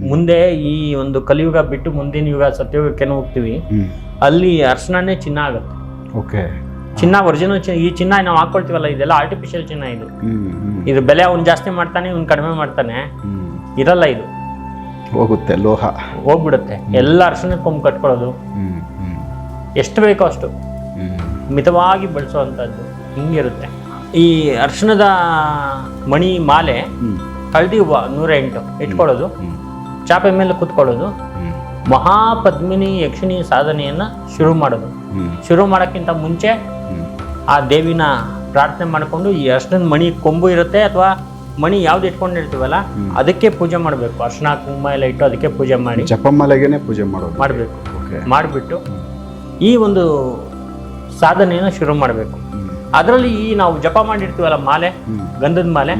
ಮುಂದೆ ಈ ಒಂದು ಕಲಿಯುಗ ಬಿಟ್ಟು ಮುಂದಿನ ಯುಗ ಸತ್ಯಯುಗಕ್ಕೆ ಹೋಗ್ತೀವಿ. ಅಲ್ಲಿ ಅರ್ಶನೇ ಚಿನ್ನ ಆಗುತ್ತೆ. ಓಕೆ. ಚಿನ್ನ ಒರಿಜಿನಲ್ ಈ ಚಿನ್ನ ನಾವು ಹಾಕೊಳ್ತೀವಲ್ಲ ಇದೆಲ್ಲ ಆರ್ಟಿಫಿಷಿಯಲ್ ಚಿನ್ನ ಇದು. ಹ್ಮ್ ಬೆಲೆ ಅವ್ನು ಜಾಸ್ತಿ ಮಾಡ್ತಾನೆ ಇವ್ನು ಕಡಿಮೆ ಮಾಡ್ತಾನೆ. ಇರಲ್ಲ ಇದು. ಹೋಗುತ್ತೆ ಲೋಹ. ಹೋಗ್ಬಿಡುತ್ತೆ. ಎಲ್ಲ ಅರ್ಶನ ಕೊಂಬು ಕಟ್ಕೊಳ್ಳೋದು. ಎಷ್ಟು ಬೇಕೋ ಅಷ್ಟು. ಮಿತವಾಗಿ ಬಳಸುವಂಥದ್ದು ಹಿಂಗಿರುತ್ತೆ. ಈ ಅರ್ಶನದ ಮಣಿ ಮಾಲೆ ತಳ್ದಿ ಹಳದಿ ಹೂವು ನೂರ ಎಂಟು ಇಟ್ಕೊಳ್ಳೋದು. ಚಾಪೆ ಮೇಲೆ ಕೂತ್ಕೊಳ್ಳೋದು. ಮಹಾಪದ್ಮಿನಿ ಯಕ್ಷಿಣಿ ಸಾಧನೆಯನ್ನ ಶುರು ಮಾಡೋದು. ಶುರು ಮಾಡೋಕ್ಕಿಂತ ಮುಂಚೆ ಆ ದೇವಿನ ಪ್ರಾರ್ಥನೆ ಮಾಡಿಕೊಂಡು ಈ ಅರ್ಶನದ ಮಣಿ ಕೊಂಬು ಇರುತ್ತೆ ಅಥವಾ ಮಣಿ ಯಾವ್ದು ಇಟ್ಕೊಂಡಿರ್ತೀವಲ್ಲ ಅದಕ್ಕೆ ಪೂಜೆ ಮಾಡಬೇಕು. ಅರ್ಶನ ಕುಂಕುಮ ಎಲ್ಲ ಇಟ್ಟು ಅದಕ್ಕೆ ಪೂಜೆ ಮಾಡಿ ಜಪಮಾಲೆಗೆನೆ ಪೂಜೆ ಮಾಡೋದು. ಮಾಡಬೇಕು. ಮಾಡಿಬಿಟ್ಟು ಈ ಒಂದು ಸಾಧನೆಯನ್ನು ಶುರು ಮಾಡಬೇಕು. ಅದರಲ್ಲಿ ಈ ನಾವು ಜಪ ಮಾಡಿರ್ತೀವಲ್ಲ ಮಾಲೆ ಗಂಧದ ಮಾಲೆ.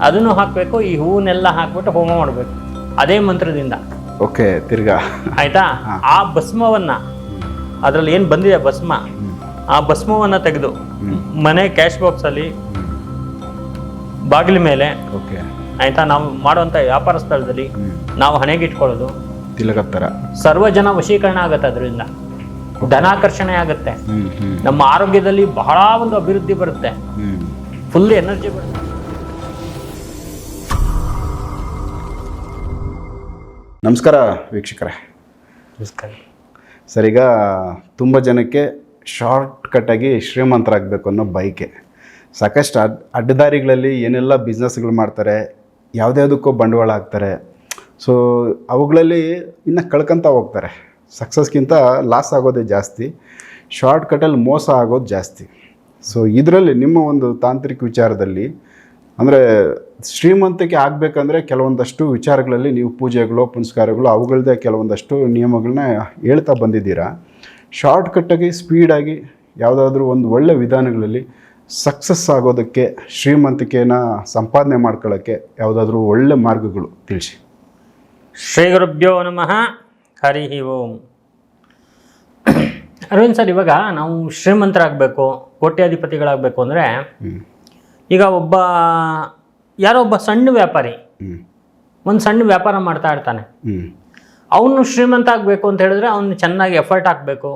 ಅದನ್ನು ಹಾಕಬೇಕು. ಈ ಹೂವನ್ನೆಲ್ಲ ಹಾಕ್ಬಿಟ್ಟು ಹೋಮ ಮಾಡಬೇಕು. ಅದೇ ಮಂತ್ರದಿಂದ. ಓಕೆ ತಿರ್ಗಾ. ಆಯ್ತಾ? ಆ ಭಸ್ಮವನ್ನ ಅದರಲ್ಲಿ ಏನು ಬಂದಿದೆ ಭಸ್ಮ? ಆ ಭಸ್ಮವನ್ನ ತೆಗೆದು ಮನೆ ಕ್ಯಾಶ್ ಬಾಕ್ಸಲ್ಲಿ ಬಾಗಿಲ ಮೇಲೆ ಓಕೆ. ಆಯ್ತಾ? ನಾವು ಮಾಡುವಂತ ವ್ಯಾಪಾರ ಸ್ಥಳದಲ್ಲಿ ನಾವು ಹಣೆಗೆ ಇಟ್ಕೊಳ್ಳೋದು. ತಿಲಕದ ಥರ ಸರ್ವ ಜನ ವಶೀಕರಣ ಆಗತ್ತೆ ಅದರಿಂದ. ಧನಾಕರ್ಷಣೆ ಆಗುತ್ತೆ. ನಮ್ಮ ಆರೋಗ್ಯದಲ್ಲಿ ಬಹಳ ಒಂದು ಅಭಿವೃದ್ಧಿ ಬರುತ್ತೆ. ಫುಲ್ ಎನರ್ಜಿ ಬರುತ್ತೆ. ನಮಸ್ಕಾರ ವೀಕ್ಷಕರೇ. ನಮಸ್ಕಾರ. ಸರ್ ಈಗ ತುಂಬ ಜನಕ್ಕೆ ಶಾರ್ಟ್ ಕಟ್ಟಾಗಿ ಶ್ರೀಮಂತರಾಗಬೇಕು ಅನ್ನೋ ಬೈಕೆ ಸಾಕಷ್ಟು ಅಡ್ ಅಡ್ಡದಾರಿಗಳಲ್ಲಿ ಏನೆಲ್ಲ ಬಿಸ್ನೆಸ್ಗಳು ಮಾಡ್ತಾರೆ ಯಾವುದ್ಯಾವುದಕ್ಕೂ ಬಂಡವಾಳ ಹಾಕ್ತಾರೆ. ಸೊ ಅವುಗಳಲ್ಲಿ ಇನ್ನು ಕಳ್ಕೊತಾ ಹೋಗ್ತಾರೆ. ಸಕ್ಸಸ್ಗಿಂತ ಲಾಸ್ ಆಗೋದೇ ಜಾಸ್ತಿ ಶಾರ್ಟ್ ಕಟ್ಟಲ್ಲಿ ಮೋಸ ಆಗೋದು ಜಾಸ್ತಿ. ಸೊ ಇದರಲ್ಲಿ ನಿಮ್ಮ ಒಂದು ತಾಂತ್ರಿಕ ವಿಚಾರದಲ್ಲಿ ಅಂದರೆ ಶ್ರೀಮಂತಿಕೆ ಆಗಬೇಕಂದ್ರೆ ಕೆಲವೊಂದಷ್ಟು ವಿಚಾರಗಳಲ್ಲಿ ನೀವು ಪೂಜೆಗಳು ಪುನಸ್ಕಾರಗಳು ಅವುಗಳದ್ದೇ ಕೆಲವೊಂದಷ್ಟು ನಿಯಮಗಳನ್ನ ಹೇಳ್ತಾ ಬಂದಿದ್ದೀರಾ. ಶಾರ್ಟ್ಕಟ್ಟಾಗಿ ಸ್ಪೀಡಾಗಿ ಯಾವುದಾದ್ರೂ ಒಂದು ಒಳ್ಳೆ ವಿಧಾನಗಳಲ್ಲಿ ಸಕ್ಸಸ್ ಆಗೋದಕ್ಕೆ ಶ್ರೀಮಂತಿಕೆನ ಸಂಪಾದನೆ ಮಾಡ್ಕೊಳ್ಳೋಕ್ಕೆ ಯಾವುದಾದ್ರೂ ಒಳ್ಳೆ ಮಾರ್ಗಗಳು ತಿಳಿಸಿ. ಶ್ರೀ ಗುರುಭ್ಯೋ ನಮಃ ಹರಿ ಓಂ. ಅರವಿಂದ್ ಸರ್ ಇವಾಗ ನಾವು ಶ್ರೀಮಂತರಾಗಬೇಕು ಕೋಟ್ಯಾಧಿಪತಿಗಳಾಗಬೇಕು ಅಂದರೆ ಈಗ ಒಬ್ಬ ಯಾರೋ ಒಬ್ಬ ಸಣ್ಣ ವ್ಯಾಪಾರಿ ಒಂದು ಸಣ್ಣ ವ್ಯಾಪಾರ ಮಾಡ್ತಾ ಇರ್ತಾನೆ. ಅವನು ಶ್ರೀಮಂತ ಆಗಬೇಕು ಅಂತ ಹೇಳಿದ್ರೆ ಅವನು ಚೆನ್ನಾಗಿ ಎಫರ್ಟ್ ಹಾಕಬೇಕು.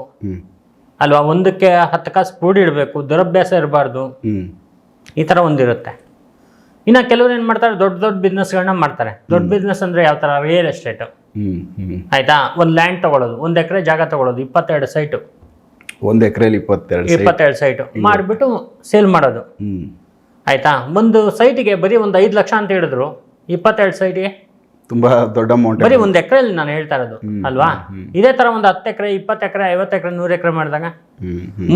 ಅಲ್ವಾ? ಒಂದಕ್ಕೆ ಹತ್ತು ಕಾಸು ಕೂಡಿ ಇಡಬೇಕು ದುರಭ್ಯಾಸ ಇರಬಾರ್ದು. ಈ ಥರ ಒಂದಿರುತ್ತೆ ಇನ್ನು ಕೆಲವರು ಏನು ಮಾಡ್ತಾರೆ? ದೊಡ್ಡ ದೊಡ್ಡ ಬಿಸ್ನೆಸ್ಗಳನ್ನ ಮಾಡ್ತಾರೆ. ದೊಡ್ಡ ಬಿಸ್ನೆಸ್ ಅಂದರೆ ಯಾವ ಥರ ರಿಯಲ್ ಎಸ್ಟೇಟು ಆಯಿತಾ? ಒಂದು ಲ್ಯಾಂಡ್ ತೊಗೊಳೋದು ಒಂದು ಎಕರೆ ಜಾಗ ತೊಗೊಳೋದು ಇಪ್ಪತ್ತೆರಡು ಸೈಟು ಒಂದು ಎಕರೆಯಲ್ಲಿ ಇಪ್ಪತ್ತೆರಡು ಇಪ್ಪತ್ತೆರಡು ಸೈಟು ಮಾಡಿಬಿಟ್ಟು ಸೇಲ್ ಮಾಡೋದು. ಆಯಿತಾ? ಒಂದು ಸೈಟಿಗೆ ಬರೀ ಒಂದು ಐದು ಲಕ್ಷ ಅಂತ ಹೇಳಿದ್ರು. ಇಪ್ಪತ್ತೆರಡು ಸೈಟಿಗೆ ತುಂಬಾ ದೊಡ್ಡ ಅಮೌಂಟ್ ಬರೀ ಒಂದು ಎಕರೆಯಲ್ಲಿ ನಾನು ಹೇಳ್ತಾ ಇರೋದು ಅಲ್ವಾ? ಇದೇ ತರ ಒಂದು ಹತ್ತು ಎಕರೆ ಇಪ್ಪತ್ತು ಎಕರೆ ಐವತ್ತು ಎಕರೆ ನೂರು ಎಕರೆ ಮಾಡಿದಾಗ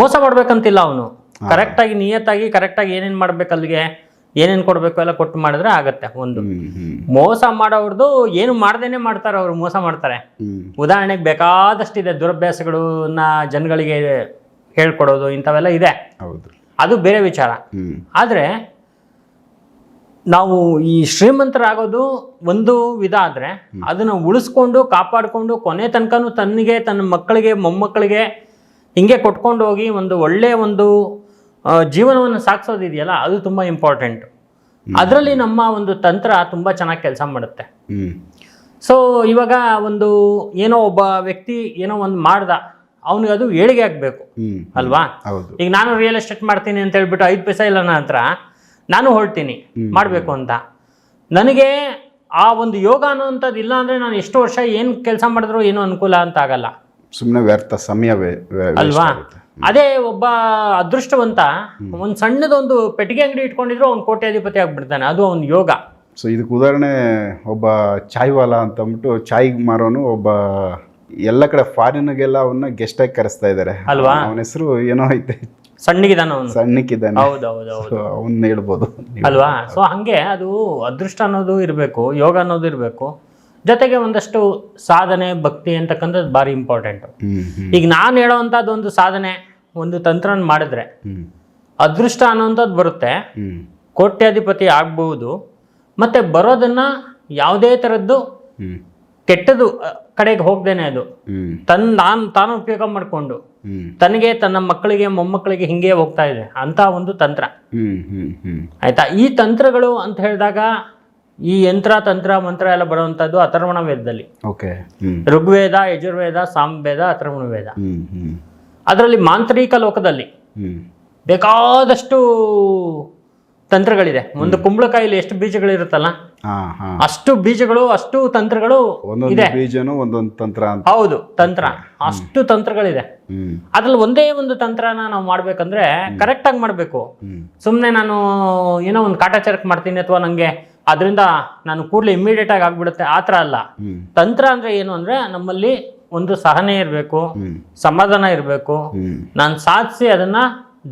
ಮೋಸ ಮಾಡ್ಬೇಕಂತಿಲ್ಲ ಅವನು. ಕರೆಕ್ಟಾಗಿ ನಿಯತ್ತಾಗಿ ಕರೆಕ್ಟಾಗಿ ಏನೇನು ಮಾಡ್ಬೇಕು ಅಲ್ಲಿಗೆ? ಏನೇನು ಕೊಡಬೇಕು ಎಲ್ಲ ಕೊಟ್ಟು ಮಾಡಿದ್ರೆ ಆಗತ್ತೆ ಒಂದು. ಮೋಸ ಮಾಡೋರ್ದು ಏನು ಮಾಡ್ದೇನೆ ಮಾಡ್ತಾರೆ ಅವರು ಮೋಸ ಮಾಡ್ತಾರೆ. ಉದಾಹರಣೆಗೆ ಬೇಕಾದಷ್ಟಿದೆ ದುರಭ್ಯಾಸಗಳನ್ನ ಜನಗಳಿಗೆ ಹೇಳ್ಕೊಡೋದು ಇಂಥವೆಲ್ಲ ಇದೆ. ಹೌದು. ಅದು ಬೇರೆ ವಿಚಾರ. ಆದರೆ ನಾವು ಈ ಶ್ರೀಮಂತರಾಗೋದು ಒಂದು ವಿಧ ಆದರೆ ಅದನ್ನು ಉಳಿಸ್ಕೊಂಡು ಕಾಪಾಡಿಕೊಂಡು ಕೊನೆ ತನಕನೂ ತನಗೆ ತನ್ನ ಮಕ್ಕಳಿಗೆ ಮೊಮ್ಮಕ್ಕಳಿಗೆ ಹಿಂಗೆ ಕೊಟ್ಕೊಂಡು ಹೋಗಿ ಒಂದು ಒಳ್ಳೆಯ ಒಂದು ಜೀವನವನ್ನು ಸಾಗಿಸೋದಿದೆಯಲ್ಲ ಅದು ತುಂಬ ಇಂಪಾರ್ಟೆಂಟು ಅದರಲ್ಲಿ ನಮ್ಮ ಒಂದು ತಂತ್ರ ತುಂಬ ಚೆನ್ನಾಗಿ ಕೆಲಸ ಮಾಡುತ್ತೆ. ಸೊ ಇವಾಗ ಒಂದು ಏನೋ ಒಬ್ಬ ವ್ಯಕ್ತಿ ಏನೋ ಒಂದು ಮಾಡ್ದ. ಅವನಿಗೆ ಅದು ಏಳಿಗೆ ಆಗಬೇಕು. ಅಲ್ವಾ? ಈಗ ನಾನು ರಿಯಲ್ ಎಸ್ಟೇಟ್ ಮಾಡ್ತೀನಿ ಅಂತ ಹೇಳ್ಬಿಟ್ಟು ಐದು ಪೈಸೆ ಇಲ್ಲ ನನ್ನ ಹತ್ರ ನಾನು ಹೊರಡ್ತೀನಿ. ಮಾಡಬೇಕು ಅಂತ. ನನಗೆ ಆ ಒಂದು ಯೋಗ ಅನ್ನೋಂಥದ್ದು ಇಲ್ಲ ಅಂದರೆ ನಾನು ಎಷ್ಟು ವರ್ಷ ಏನು ಕೆಲಸ ಮಾಡಿದ್ರು ಏನು ಅನುಕೂಲ ಅಂತ ಆಗಲ್ಲ. ಸುಮ್ಮನೆ ವ್ಯರ್ಥ ಸಮಯ ವೇ- ವೇ- waste ಅಲ್ವಾ? ಅದೇ ಒಬ್ಬ ಅದೃಷ್ಟವಂತ ಒಂದು ಸಣ್ಣದೊಂದು ಪೆಟ್ಟಿಗೆ ಅಂಗಡಿ ಇಟ್ಕೊಂಡಿದ್ರು ಅವ್ನು ಕೋಟ್ಯಾಧಿಪತಿ ಆಗ್ಬಿಡ್ತಾನೆ. ಅದು ಅವ್ನ ಯೋಗ. ಸೊ ಇದಕ್ಕೆ ಉದಾಹರಣೆ ಒಬ್ಬ ಚಾಯ್ವಾಲಾ ಅಂತ ಅಂದ್ಬಿಟ್ಟು ಚಾಯ್ ಮಾರೋನು ಒಬ್ಬ ಎಲ್ಲ ಕಡೆ ಫಾರಿನ್ಗೆಲ್ಲ ಅವನ್ನ ಗೆಸ್ಟ್ ಆಗಿ ಕರೆಸ್ತಾ ಇದ್ದಾರೆ ಅಲ್ವಾ? ಅವನ ಹೆಸರು ಏನೋ ಐತೆ. ಸಣ್ಣಗಿದಾನ ಅವನು. ಸಣ್ಣಕ್ಕಿದ್ದಾನೆ. ಹೌದು ಹೌದು ಹೌದು. ಸೊ ಅವನ್ನ ಹೇಳ್ಬೋದು. ಅಲ್ವಾ? ಸೊ ಹಂಗೆ ಅದು ಅದೃಷ್ಟ ಅನ್ನೋದು ಇರಬೇಕು ಯೋಗ ಅನ್ನೋದು ಇರಬೇಕು. ಜೊತೆಗೆ ಒಂದಷ್ಟು ಸಾಧನೆ ಭಕ್ತಿ ಅಂತಕ್ಕಂಥದ್ದು ಭಾರಿ ಇಂಪಾರ್ಟೆಂಟು ಈಗ ನಾನು ಹೇಳೋವಂಥದ್ದು ಒಂದು ಸಾಧನೆ ಒಂದು ತಂತ್ರನ ಮಾಡಿದ್ರೆ ಅದೃಷ್ಟ ಅನ್ನೋವಂಥದ್ದು ಬರುತ್ತೆ. ಕೋಟ್ಯಾಧಿಪತಿ ಆಗ್ಬಹುದು ಮತ್ತೆ ಬರೋದನ್ನ ಯಾವುದೇ ಥರದ್ದು ಕೆಟ್ಟದು ಕಡೆಗೆ ಹೋಗ್ದೇನೆ ಅದು. ತನ್ನ ನಾನು ತಾನು ಉಪಯೋಗ ಮಾಡಿಕೊಂಡು ತನಗೆ ತನ್ನ ಮಕ್ಕಳಿಗೆ ಮೊಮ್ಮಕ್ಕಳಿಗೆ ಹಿಂಗೆ ಹೋಗ್ತಾ ಇದೆ. ಅಂತ ಒಂದು ತಂತ್ರ. ಆಯ್ತಾ? ಈ ತಂತ್ರಗಳು ಅಂತ ಹೇಳಿದಾಗ ಈ ಯಂತ್ರ ತಂತ್ರ ಮಂತ್ರ ಎಲ್ಲ ಬರುವಂತದ್ದು ಅಥರ್ವಣ ವೇದದಲ್ಲಿ ಋಗ್ವೇದ ಯಜುರ್ವೇದ ಸಾಮವೇದ ಅಥರ್ವಣ ವೇದ ಅದರಲ್ಲಿ ಮಾಂತ್ರಿಕ ಲೋಕದಲ್ಲಿ ಬೇಕಾದಷ್ಟು ತಂತ್ರಗಳಿದೆ. ಒಂದು ಕುಂಬಳಕಾಯಿಲಿ ಎಷ್ಟು ಬೀಜಗಳಿರುತ್ತಲ್ಲ ಅಷ್ಟು ಬೀಜಗಳು ಅಷ್ಟು ತಂತ್ರಗಳು ಒಂದೊಂದು ಇದೆ. ಬೀಜನು ಒಂದೊಂದು ತಂತ್ರ ಅಂತ. ಹೌದು ತಂತ್ರ. ಅಷ್ಟು ತಂತ್ರಗಳಿದೆ. ಅದ್ರಲ್ಲಿ ಒಂದೇ ಒಂದು ತಂತ್ರನ ನಾವು ಮಾಡ್ಬೇಕಂದ್ರೆ ಕರೆಕ್ಟ್ ಆಗಿ ಮಾಡ್ಬೇಕು. ಹ್ಮ್. ಸುಮ್ಮನೆ ನಾನು ಏನೋ ಒಂದು ಕಾಟಾಚಾರಕ್ಕೆ ಮಾಡ್ತೀನಿ ಅಥವಾ ನಂಗೆ ಅದರಿಂದ ನಾನು ಕೂಡಲೇ ಇಮಿಡಿಯೇಟ್ ಆಗಿ ಆಗ್ಬಿಡುತ್ತೆ ಆ ಥರ ಅಲ್ಲ. ತಂತ್ರ ಅಂದ್ರೆ ಏನು ಅಂದ್ರೆ ನಮ್ಮಲ್ಲಿ ಒಂದು ಸಹನೆ ಇರಬೇಕು ಸಮಾಧಾನ ಇರಬೇಕು. ನಾನು ಸಾಧಿಸಿ ಅದನ್ನ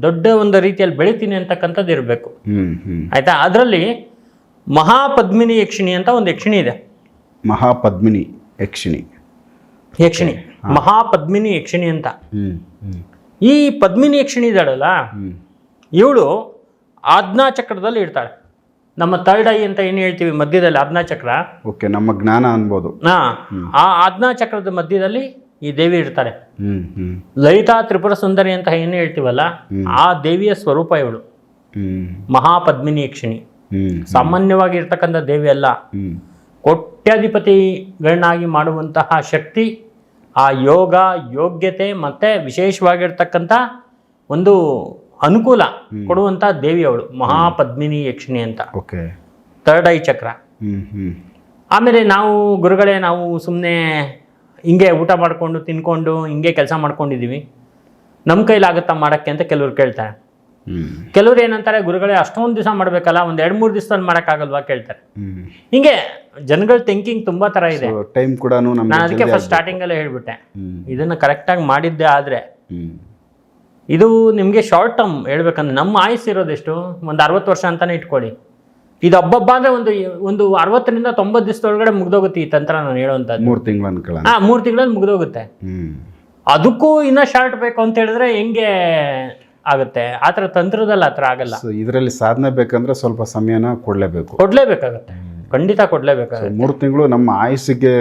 ದೊಡ್ಡ ಒಂದು ರೀತಿಯಲ್ಲಿ ಬೆಳಿತೀನಿ ಅಂತಕ್ಕಂಥದ್ದು ಇರಬೇಕು. ಆಯ್ತಾ? ಅದರಲ್ಲಿ ಮಹಾಪದ್ಮಿನಿ ಯಕ್ಷಿಣಿ ಅಂತ ಒಂದು ಯಕ್ಷಿಣಿ ಇದೆ. ಮಹಾಪದ್ಮಿನಿ ಯಕ್ಷಿಣಿ. ಯಕ್ಷಿಣಿ ಮಹಾಪದ್ಮಿನಿ ಯಕ್ಷಿಣಿ ಅಂತ. ಈ ಪದ್ಮಿನಿ ಯಕ್ಷಿಣಿ ಇದ್ದಾಳಲ್ಲ ಇವಳು ಆಜ್ಞಾಚಕ್ರದಲ್ಲಿ ಇರ್ತಾಳೆ ನಮ್ಮ ತರ್ಡ್ ಐ ಅಂತ ಏನು ಹೇಳ್ತೀವಿ ಮಧ್ಯದಲ್ಲಿ ಆಜ್ಞಾಚಕ್ರ ಓಕೆ ನಮ್ಮ ಜ್ಞಾನ ಅನ್ಬೋದು. ಹಾ ಆ ಆಜ್ಞಾಚಕ್ರದ ಮಧ್ಯದಲ್ಲಿ ಈ ದೇವಿ ಇರ್ತಾರೆ ಲಲಿತಾ ತ್ರಿಪುರ ಸುಂದರಿ ಅಂತ ಏನು ಹೇಳ್ತೀವಲ್ಲ ಆ ದೇವಿಯ ಸ್ವರೂಪ ಇವಳು. ಮಹಾಪದ್ಮಿನಿ ಯಕ್ಷಿಣಿ. ಸಾಮಾನ್ಯವಾಗಿ ಇರ್ತಕ್ಕಂಥ ದೇವಿ ಅಲ್ಲ. ಕೋಟ್ಯಾಧಿಪತಿಗಳನ್ನಾಗಿ ಮಾಡುವಂತಹ ಶಕ್ತಿ ಆ ಯೋಗ ಯೋಗ್ಯತೆ ಮತ್ತೆ ವಿಶೇಷವಾಗಿರ್ತಕ್ಕಂಥ ಒಂದು ಅನುಕೂಲ ಕೊಡುವಂಥ ದೇವಿ ಅವಳು ಮಹಾಪದ್ಮಿನಿ ಯಕ್ಷಿಣಿ ಅಂತ. ಓಕೆ. ಥರ್ಡ್ ಐ ಚಕ್ರ ಆಮೇಲೆ ನಾವು ಗುರುಗಳೇ ನಾವು ಸುಮ್ಮನೆ ಹಿಂಗೆ ಊಟ ಮಾಡಿಕೊಂಡು ತಿನ್ಕೊಂಡು ಹಿಂಗೆ ಕೆಲಸ ಮಾಡ್ಕೊಂಡಿದ್ದೀವಿ. ನಮ್ಮ ಕೈಲಾಗುತ್ತಾ ಮಾಡೋಕ್ಕೆ ಅಂತ ಕೆಲವ್ರು ಕೇಳ್ತಾರೆ. ಕೆಲವ್ರು ಏನಂತಾರೆ ಗುರುಗಳೇ ಅಷ್ಟೊಂದು ದಿವಸ ಮಾಡಬೇಕಲ್ಲ ಒಂದು ಎರಡು ಮೂರು ದಿವಸದಲ್ಲಿ ಮಾಡೋಕ್ಕಾಗಲ್ವಾ ಕೇಳ್ತಾರೆ. ಹಿಂಗೆ ಜನಗಳ ಥಿಂಕಿಂಗ್ ತುಂಬಾ ತರ ಇದೆ. ಟೈಮ್ ಕೂಡ ನಾನು ಅದಕ್ಕೆ ಫಸ್ಟ್ ಸ್ಟಾರ್ಟಿಂಗ್ ಅಲ್ಲೇ ಹೇಳ್ಬಿಟ್ಟೆ. ಇದನ್ನ ಕರೆಕ್ಟಾಗಿ ಮಾಡಿದ್ದೆ ಆದ್ರೆ ಇದು ನಿಮಗೆ ಶಾರ್ಟ್ ಟರ್ಮ್ ಹೇಳ್ಬೇಕಂದ್ರೆ ನಮ್ಮ ಆಯುಸ್ ಇರೋದೆಷ್ಟು ಒಂದು ಅರವತ್ತು ವರ್ಷ ಅಂತಾನೆ ಇಟ್ಕೊಳ್ಳಿ. ಇದು ಹಬ್ಬಬ್ಬ ಅಂದ್ರೆ ಒಂದು ಒಂದು ಅರವತ್ತರಿಂದ ತೊಂಬತ್ತು ದಿವಸದೊಳಗಡೆ ಮುಗ್ದೋಗುತ್ತೆ ಈ ತಂತ್ರ ನಾನು ಹೇಳುವಂಥದ್ದು. ಮೂರು ತಿಂಗಳ ಆ ಹಾ ಮೂರು ತಿಂಗಳಲ್ಲಿ ಮುಗ್ದೋಗುತ್ತೆ. ಅದಕ್ಕೂ ಇನ್ನೂ ಶಾರ್ಟ್ ಬೇಕು ಅಂತ ಹೇಳಿದ್ರೆ ಹೆಂಗೆ ಆಗುತ್ತೆ. ಆ ಥರ ತಂತ್ರದಲ್ಲಿ ಆ ಥರ ಆಗಲ್ಲ. ಇದರಲ್ಲಿ ಸಾಧನೆ ಬೇಕಂದ್ರೆ ಸ್ವಲ್ಪ ಸಮಯನ ಕೊಡಲೇಬೇಕು. ಕೊಡಲೇಬೇಕಾಗತ್ತೆ. ಖಂಡಿತ ಕೊಡಲೇಬೇಕಾಗುತ್ತೆ. ಮೂರು ತಿಂಗಳು ನಮ್ಮ ಆಯುಸ್ಸಿಗೆ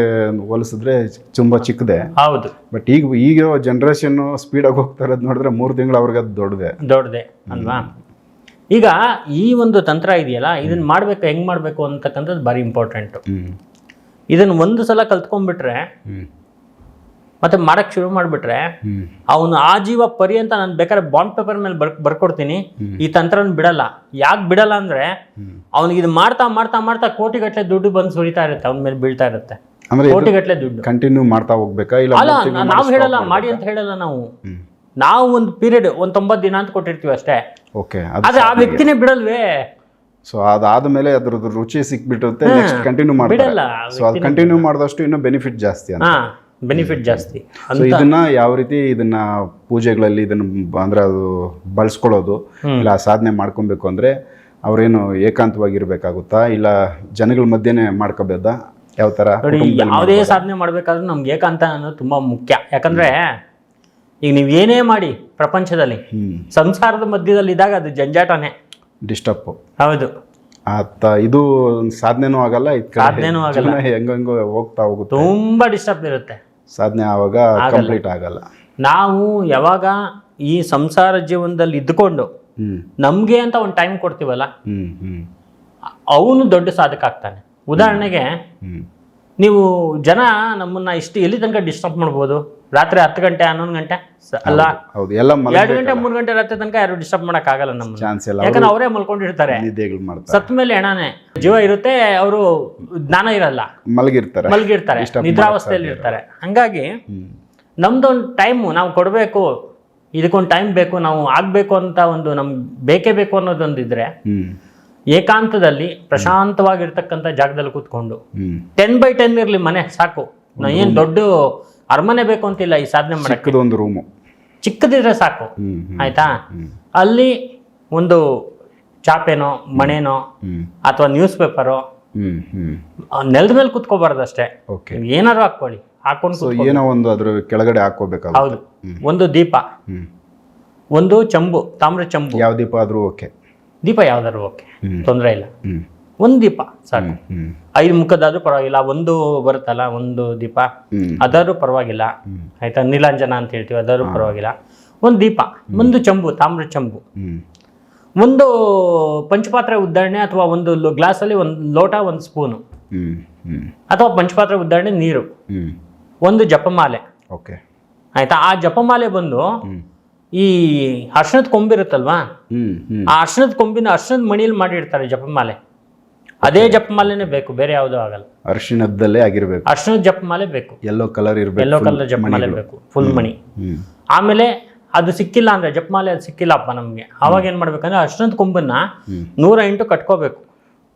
ಹೋಲಿಸಿದ್ರೆ ತುಂಬ ಚಿಕ್ಕದೆ. ಹೌದು. ಬಟ್ ಈಗ ಈಗಿರೋ ಜನ್ರೇಷನ್ನು ಸ್ಪೀಡಾಗಿ ಹೋಗ್ತಾ ಇರೋದು ನೋಡಿದ್ರೆ ಮೂರು ತಿಂಗಳು ಅವ್ರಿಗೆ ಅದು ದೊಡ್ಡದೆ. ದೊಡ್ಡದೆ. ಅಲ್ವಾ? ಈಗ ಈ ಒಂದು ತಂತ್ರ ಇದೆಯಲ್ಲ ಇದನ್ನ ಮಾಡ್ಬೇಕು ಹೆಂಗ್ ಮಾಡ್ಬೇಕು ಅಂತಕ್ಕಂಥದ್ದು ಭಾರಿ ಇಂಪಾರ್ಟೆಂಟ್ ಇದನ್ನ ಒಂದು ಸಲ ಕಲ್ತ್ಕೊಂಡ್ಬಿಟ್ರೆ ಮತ್ತೆ ಮಾಡಕ್ ಶುರು ಮಾಡ್ಬಿಟ್ರೆ ಅವನು ಆಜೀವ ಪರ್ಯಂತ ನಾನು ಬೇಕಾದ್ರೆ ಬಾಂಡ್ ಪೇಪರ್ ಮೇಲೆ ಬರ್ ಬರ್ಕೊಡ್ತೀನಿ. ಈ ತಂತ್ರನ ಬಿಡಲ್ಲ. ಯಾಕೆ ಬಿಡಲ್ಲ ಅಂದ್ರೆ ಅವ್ನಿಗೆ ಇದು ಮಾಡ್ತಾ ಮಾಡ್ತಾ ಮಾಡ್ತಾ ಕೋಟಿಗಟ್ಟಲೆ ದುಡ್ಡು ಬಂದು ಸುರಿತಾ ಇರುತ್ತೆ ಅವನ ಮೇಲೆ ಬೀಳ್ತಾ ಇರುತ್ತೆ. ಕೋಟಿಗಟ್ಟಲೆ ದುಡ್ಡು. ಕಂಟಿನ್ಯೂ ಮಾಡ್ತಾ ಹೋಗ್ಬೇಕಾ? ಇಲ್ಲ ಅಲ್ಲ ನಾವು ಹೇಳಲ್ಲ ಮಾಡಿ ಅಂತ ಹೇಳಲ್ಲ ನಾವು. ನಾವು ಒಂದು ಪೀರಿಯಡ್ ಒಂದು ತೊಂಬತ್ತು ದಿನ ಅಂತ ಕೊಟ್ಟಿರ್ತೀವಿ ಅಷ್ಟೇ. ಓಕೆ ಅದು ಆ ವ್ಯಕ್ತಿನೇ ಬಿಡಲ್ವೇ? ಸೊ ಅದಾದ ಮೇಲೆ ಅದ್ರದ್ದು ರುಚಿ ಸಿಕ್ಬಿಟ್ಟುತ್ತೆ ನೆಕ್ಸ್ಟ್ ಕಂಟಿನ್ಯೂ ಮಾಡ್ತಾರೆ. ಸೊ ಅದು ಕಂಟಿನ್ಯೂ ಮಾಡಿದಷ್ಟು ಇನ್ನೂ ಬೆನಿಫಿಟ್ ಜಾಸ್ತಿ ಅಂತ. ಬೆನಿಫಿಟ್ ಜಾಸ್ತಿ. ಸೊ ಇದನ್ನ ಯಾವ ರೀತಿ ಇದನ್ನ ಪೂಜೆಗಳಲ್ಲಿ ಇದನ್ನ ಅಂದ್ರೆ ಅದು ಬಳಸ್ಕೊಳ್ಳೋದು ಇಲ್ಲ ಆ ಸಾಧನೆ ಮಾಡ್ಕೊಬೇಕು ಅಂದ್ರೆ ಅವ್ರೇನು ಏಕಾಂತವಾಗಿರ್ಬೇಕಾಗುತ್ತಾ ಇಲ್ಲ ಜನಗಳ ಮಧ್ಯೆನೆ ಮಾಡ್ಕೋಬೇಕ? ಯಾವ ತರ ನೋಡಿ ಯಾವುದೇ ಸಾಧನೆ ಮಾಡ್ಬೇಕಾದ್ರೂ ನಮ್ಗೆ ಏಕಾಂತ ಅನ್ನೋದು ತುಂಬಾ ಮುಖ್ಯ. ಯಾಕಂದ್ರೆ ಈಗ ನೀವು ಏನೇ ಮಾಡಿ ಪ್ರಪಂಚದಲ್ಲಿ ಸಂಸಾರದ ಮಧ್ಯದಲ್ಲಿ ಇದ್ದಾಗ ಅದು ಜಂಜಾಟನೇ. ಡಿಸ್ಟರ್ಬ್ ಹೌದು. ಆತ ಇದು ಸಾಧನೆನೂ ಆಗಲ್ಲ ಸಾಧನೆನೂ ಆಗಲ್ಲ. ಹೆಂಗಂಗೋ ಹೋಗ್ತಾ ಹೋಗುತ್ತೆ. ತುಂಬಾ ಡಿಸ್ಟರ್ಬ್ ಇರುತ್ತೆ. ಸಾಧನೆ ಆವಾಗ ಕಂಪ್ಲೀಟ್ ಆಗಲ್ಲ. ನಾವು ಯಾವಾಗ ಈ ಸಂಸಾರ ಜೀವನದಲ್ಲಿ ಇದ್ದುಕೊಂಡು ನಮಗೆ ಅಂತ ಒಂದು ಟೈಮ್ ಕೊಡ್ತೀವಲ್ಲ ಅವನು ದೊಡ್ಡ ಸಾಧಕ ಆಗ್ತಾನೆ. ಉದಾಹರಣೆಗೆ ನೀವು ಜನ ನಮ್ಮನ್ನ ಇಷ್ಟು ಎಲ್ಲಿ ತನಕ ಡಿಸ್ಟರ್ಬ್ ಮಾಡ್ಬೋದು? ರಾತ್ರಿ ಹತ್ತು ಗಂಟೆ ಹನ್ನೊಂದು ಗಂಟೆ? ಸ- ಅಲ್ಲ? ಹೌದು ಎಲ್ಲ ಎರಡು ಗಂಟೆ ಮೂರು ಗಂಟೆ ರಾತ್ರಿ ತನಕ ಯಾರು ಡಿಸ್ಟರ್ಬ್ ಮಾಡಕ್ ಆಗಲ್ಲ ನಮ್ಮ ಚಾನ್ಸ್ ಯಾಕಂದ್ರೆ ಅವರೇ ಮಲ್ಕೊಂಡಿರ್ತಾರೆ ನಿದ್ದೆಗಳು ಮಾಡ್ತಾರೆ. ಸತ್ ಮೇಲೆ ಹೆಣಾನೆ. ಜೀವ ಇರುತ್ತೆ ಅವರು ಜ್ಞಾನ ಇರಲ್ಲ. ಮಲಗಿರ್ತಾರೆ. ಮಲಗಿರ್ತಾರೆ. Disturb ನಿದ್ರಾವಸ್ಥೆಯಲ್ಲಿ ಇರ್ತಾರೆ. ಹಂಗಾಗಿ ಹ್ಮ್. ನಮ್ದೊಂದು ಟೈಮು ನಾವು ಕೊಡಬೇಕು ಇದಕ್ಕೊಂದು ಟೈಮ್ ಬೇಕು ನಾವು ಆಗಬೇಕು ಅಂತ ಒಂದು ನಮ್ಗೆ ಬೇಕೇ ಬೇಕು ಅನ್ನೋದೊಂದಿದ್ರೆ ಹ್ಮ್. ಏಕಾಂತದಲ್ಲಿ ಪ್ರಶಾಂತವಾಗಿರ್ತಕ್ಕಂಥ ಜಾಗದಲ್ಲಿ ಕೂತ್ಕೊಂಡು. ಟೆನ್ ಬೈ ಟೆನ್ ಇರಲಿ ಮನೆ ಸಾಕು. ನಾ ಏನು ದೊಡ್ಡ ಅರಮನೆ ಬೇಕು ಅಂತಿಲ್ಲ ಈ ಸಾಧನೆ ಮಾಡಕ್ಕೆ. ಒಂದು ರೂಮು. ಚಿಕ್ಕದಿದ್ರೆ ಸಾಕು. ಆಯ್ತಾ? ಅಲ್ಲಿ ಒಂದು ಚಾಪೆನೋ ಮಣೆನೋ ಅಥವಾ ನ್ಯೂಸ್ ಪೇಪರು ನೆಲದ ಮೇಲೆ ಕುತ್ಕೋಬಾರ್ದು ಅಷ್ಟೇ. ಏನಾದ್ರು ಹಾಕೊಳ್ಳಿ ಹಾಕೊಂಡು ಏನೋ ಒಂದು ಅದ್ರ ಕೆಳಗಡೆ ಹಾಕೋಬೇಕು ಹೌದು. ಒಂದು ದೀಪ. ಒಂದು ಚಂಬು ತಾಮ್ರ ಚಂಬು. ಯಾವ ದೀಪ ಆದ್ರೂ ಓಕೆ ದೀಪ ಯಾವ್ದಾದ್ರು ಓಕೆ ತೊಂದರೆ ಇಲ್ಲ. ಒಂದ್ ದೀಪ ಸಾಕು. ಐದು ಮುಖದಾದ್ರೂ ಪರವಾಗಿಲ್ಲ ಒಂದು ಬರುತ್ತಲ್ಲ ಒಂದು ದೀಪ ಅದಾದ್ರೂ ಪರವಾಗಿಲ್ಲ. ಆಯ್ತಾ? ನೀಲಾಂಜನ ಅಂತ ಹೇಳ್ತೀವಿ ಅದಾದ್ರೂ ಪರವಾಗಿಲ್ಲ. ಒಂದು ದೀಪ ಒಂದು ಚಂಬು ತಾಮ್ರ ಚಂಬು. ಒಂದು ಪಂಚಪಾತ್ರೆ ಉದ್ದಾರಣೆ ಅಥವಾ ಒಂದು ಗ್ಲಾಸ್ ಗ್ಲಾಸಲ್ಲಿ ಒಂದು ಲೋಟ ಒಂದು ಸ್ಪೂನು. ಅಥವಾ ಪಂಚಪಾತ್ರೆ ಉದ್ದಾರಣೆ ನೀರು. ಒಂದು ಜಪಮಾಲೆ. ಓಕೆ. ಆಯ್ತಾ? ಆ ಜಪಮಾಲೆ ಬಂದು ಈ ಅರ್ಶನದ ಕೊಂಬಿರುತ್ತಲ್ವಾ ಆ ಅರ್ಶನದ ಕೊಂಬಿನ ಅರ್ಶನದ ಮಣಿಯಲ್ಲಿ ಮಾಡಿರ್ತಾರೆ ಜಪಮಾಲೆ. ಅದೇ ಜಪಮಾಲೆನೇ ಬೇಕು ಬೇರೆ ಯಾವುದೂ ಆಗಲ್ಲ. ಅರ್ಶನದಲ್ಲೇ ಆಗಿರ್ಬೇಕು. ಅರ್ಶನದ ಜಪಮಾಲೆ ಬೇಕು. ಎಲ್ಲೋ ಕಲರ್ ಇರಬೇಕು ಎಲ್ಲೋ ಕಲರ್ ಜಪಮಾಲೆ ಬೇಕು ಫುಲ್ ಮಣಿ. ಆಮೇಲೆ ಅದು ಸಿಕ್ಕಿಲ್ಲ ಅಂದ್ರೆ ಜಪಮಾಲೆ ಅದು ಸಿಕ್ಕಿಲ್ಲಪ್ಪ ನಮಗೆ. ಅವಾಗ ಏನ್ ಮಾಡ್ಬೇಕಂದ್ರೆ ಅರ್ಶನದ ಕೊಂಬನ್ನ ನೂರ ಎಂಟು ಕಟ್ಕೋಬೇಕು.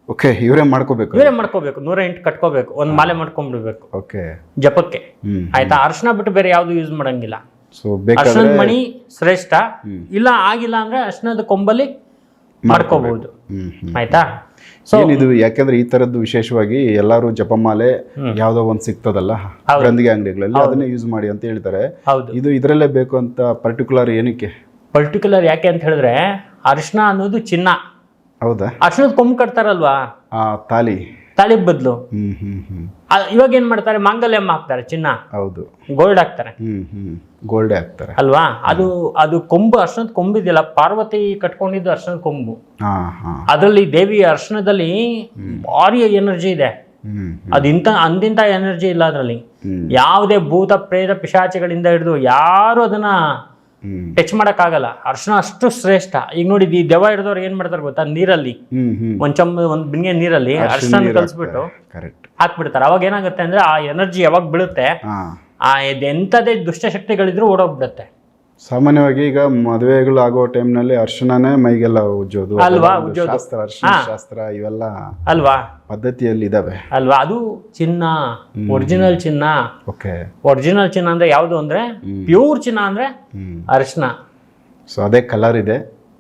ಓಕೆ ಇವರೇ ಮಾಡ್ಕೋಬೇಕು. ಇವರೇ ಮಾಡ್ಕೋಬೇಕು ನೂರ ಎಂಟು ಕಟ್ಕೋಬೇಕು. ಒಂದು ಮಾಲೆ ಮಾಡ್ಕೊಂಡ್ಬಿಡ್ಬೇಕು. ಓಕೆ ಜಪಕ್ಕೆ. ಆಯ್ತಾ? ಅರ್ಶನ ಬಿಟ್ಟು ಬೇರೆ ಯಾವುದು ಯೂಸ್ ಮಾಡಂಗಿಲ್ಲ. ಸೊ ಬೇಕಾದ್ರೆ ಅರ್ಶನದ ಮಣಿ ಶ್ರೇಷ್ಠ. ಇಲ್ಲ ಆಗಿಲ್ಲ ಅಂದ್ರೆ ಅರ್ಶನದ ಕೊಂಬಲ್ಲಿ ಮಾಡ್ಕೋಬಹುದು ಆಯ್ತಾ? ಸೊ ಏನಿದು ಯಾಕಂದ್ರೆ ಈ ತರದ್ದು ವಿಶೇಷವಾಗಿ ಎಲ್ಲಾರು ಜಪಮಾಲೆ ಯಾವ್ದೋ ಒಂದ್ ಸಿಗ್ತದಲ್ಲ ಗ್ರಂಥಿಗೆ ಅಂಗಡಿಗಳಲ್ಲಿ ಅದನ್ನೇ ಯೂಸ್ ಮಾಡಿ ಅಂತ ಹೇಳ್ತಾರೆ. ಇದು ಇದರಲ್ಲೇ ಬೇಕು ಅಂತ ಪರ್ಟಿಕ್ಯುಲರ್ ಏನಕ್ಕೆ? ಪರ್ಟಿಕ್ಯುಲರ್ ಯಾಕೆ ಅಂತ ಹೇಳಿದ್ರೆ ಅರಿಶಿನ ಅನ್ನೋದು ಚಿನ್ನ. ಹೌದಾ? ಅರ್ಶನದ ಕೊಂಬ್ ಕಟ್ತಾರಲ್ವಾ? ಆ ತಾಲಿ ತಾಳಿ ಬದಲು. ಇವಾಗ ಏನ್ ಮಾಡ್ತಾರೆ? ಮಾಂಗಲ್ಯಂ ಹಾಕ್ತಾರೆ ಚಿನ್ನ. ಹೌದು. ಗೋಲ್ಡ್ ಹಾಕ್ತಾರೆ. ಗೋಲ್ಡ್ ಹಾಕ್ತಾರೆ. ಅಲ್ವಾ? ಅದು ಅದು ಕೊಂಬು ಅರ್ಶನದ ಕೊಂಬಿದೆಯಲ್ಲ ಪಾರ್ವತಿ ಕಟ್ಕೊಂಡಿದ್ದು ಅರ್ಶನದ ಕೊಂಬು. ಅದರಲ್ಲಿ ದೇವಿ ಅರ್ಶನದಲ್ಲಿ ಭಾರಿ ಎನರ್ಜಿ ಇದೆ. ಅದು ಇಂಥ ಅಂದಿಂತ ಎನರ್ಜಿ ಇಲ್ಲ ಅದರಲ್ಲಿ. ಯಾವುದೇ ಭೂತ ಪ್ರೇತ ಪಿಶಾಚಿಗಳಿಂದ ಹಿಡಿದು ಯಾರು ಅದನ್ನ ಟಚ್ ಆಗಲ್ಲ. ಅರ್ಶನ ಅಷ್ಟು ಶ್ರೇಷ್ಠ. ಈಗ ನೋಡಿ ಈ ದೆವ್ವ ಹಿಡಿದವ್ರು ಏನ್ ಮಾಡ್ತಾರೆ ಗೊತ್ತಾ? ನೀರಲ್ಲಿ. ಒಂದ್ ಚಮ್ಮ ಒಂದ್ ಬಿಂಗೆ ನೀರಲ್ಲಿ ಅರ್ಶನ ಕಲ್ಸ್ಬಿಟ್ಟು ಹಾಕ್ಬಿಡ್ತಾರೆ. ಅವಾಗ ಏನಾಗುತ್ತೆ ಅಂದ್ರೆ ಆ ಎನರ್ಜಿ ಯಾವಾಗ ಬೀಳುತ್ತೆ? ಆ ಎಂತದೇ ದುಷ್ಟ ದುಷ್ಟಶಕ್ತಿಗಳಿದ್ರು ಓಡೋಗ್ಬಿಡುತ್ತೆ. ಸಾಮಾನ್ಯವಾಗಿ ಈಗ ಮದುವೆಗಳು ಆಗೋ ಟೈಮ್ನಲ್ಲಿ ಅರ್ಶನನೇ ಮೈಗೆಲ್ಲ ಉಜ್ಜೋದು. ಅಲ್ವಾ, ಉಜ್ಜೋದು. ಶಾಸ್ತ್ರ ಅರ್ಶನ ಶಾಸ್ತ್ರ ಇವೆಲ್ಲ ಅಲ್ವಾ? ಪದ್ಧತಿಯಲ್ಲಿ ಇದಾವೆ ಅಲ್ವಾ? ಅದು ಚಿನ್ನ ಒರಿಜಿನಲ್ ಚಿನ್ನ. ಓಕೆ. ಒರಿಜಿನಲ್ ಚಿನ್ನ ಅಂದ್ರೆ ಯಾವುದು ಅಂದ್ರೆ ಪ್ಯೂರ್ ಚಿನ್ನ ಅಂದ್ರೆ ಅರ್ಶನ ಅರಿಶಿನ. ಸೊ ಅದೇ ಕಲರ್ ಇದೆ.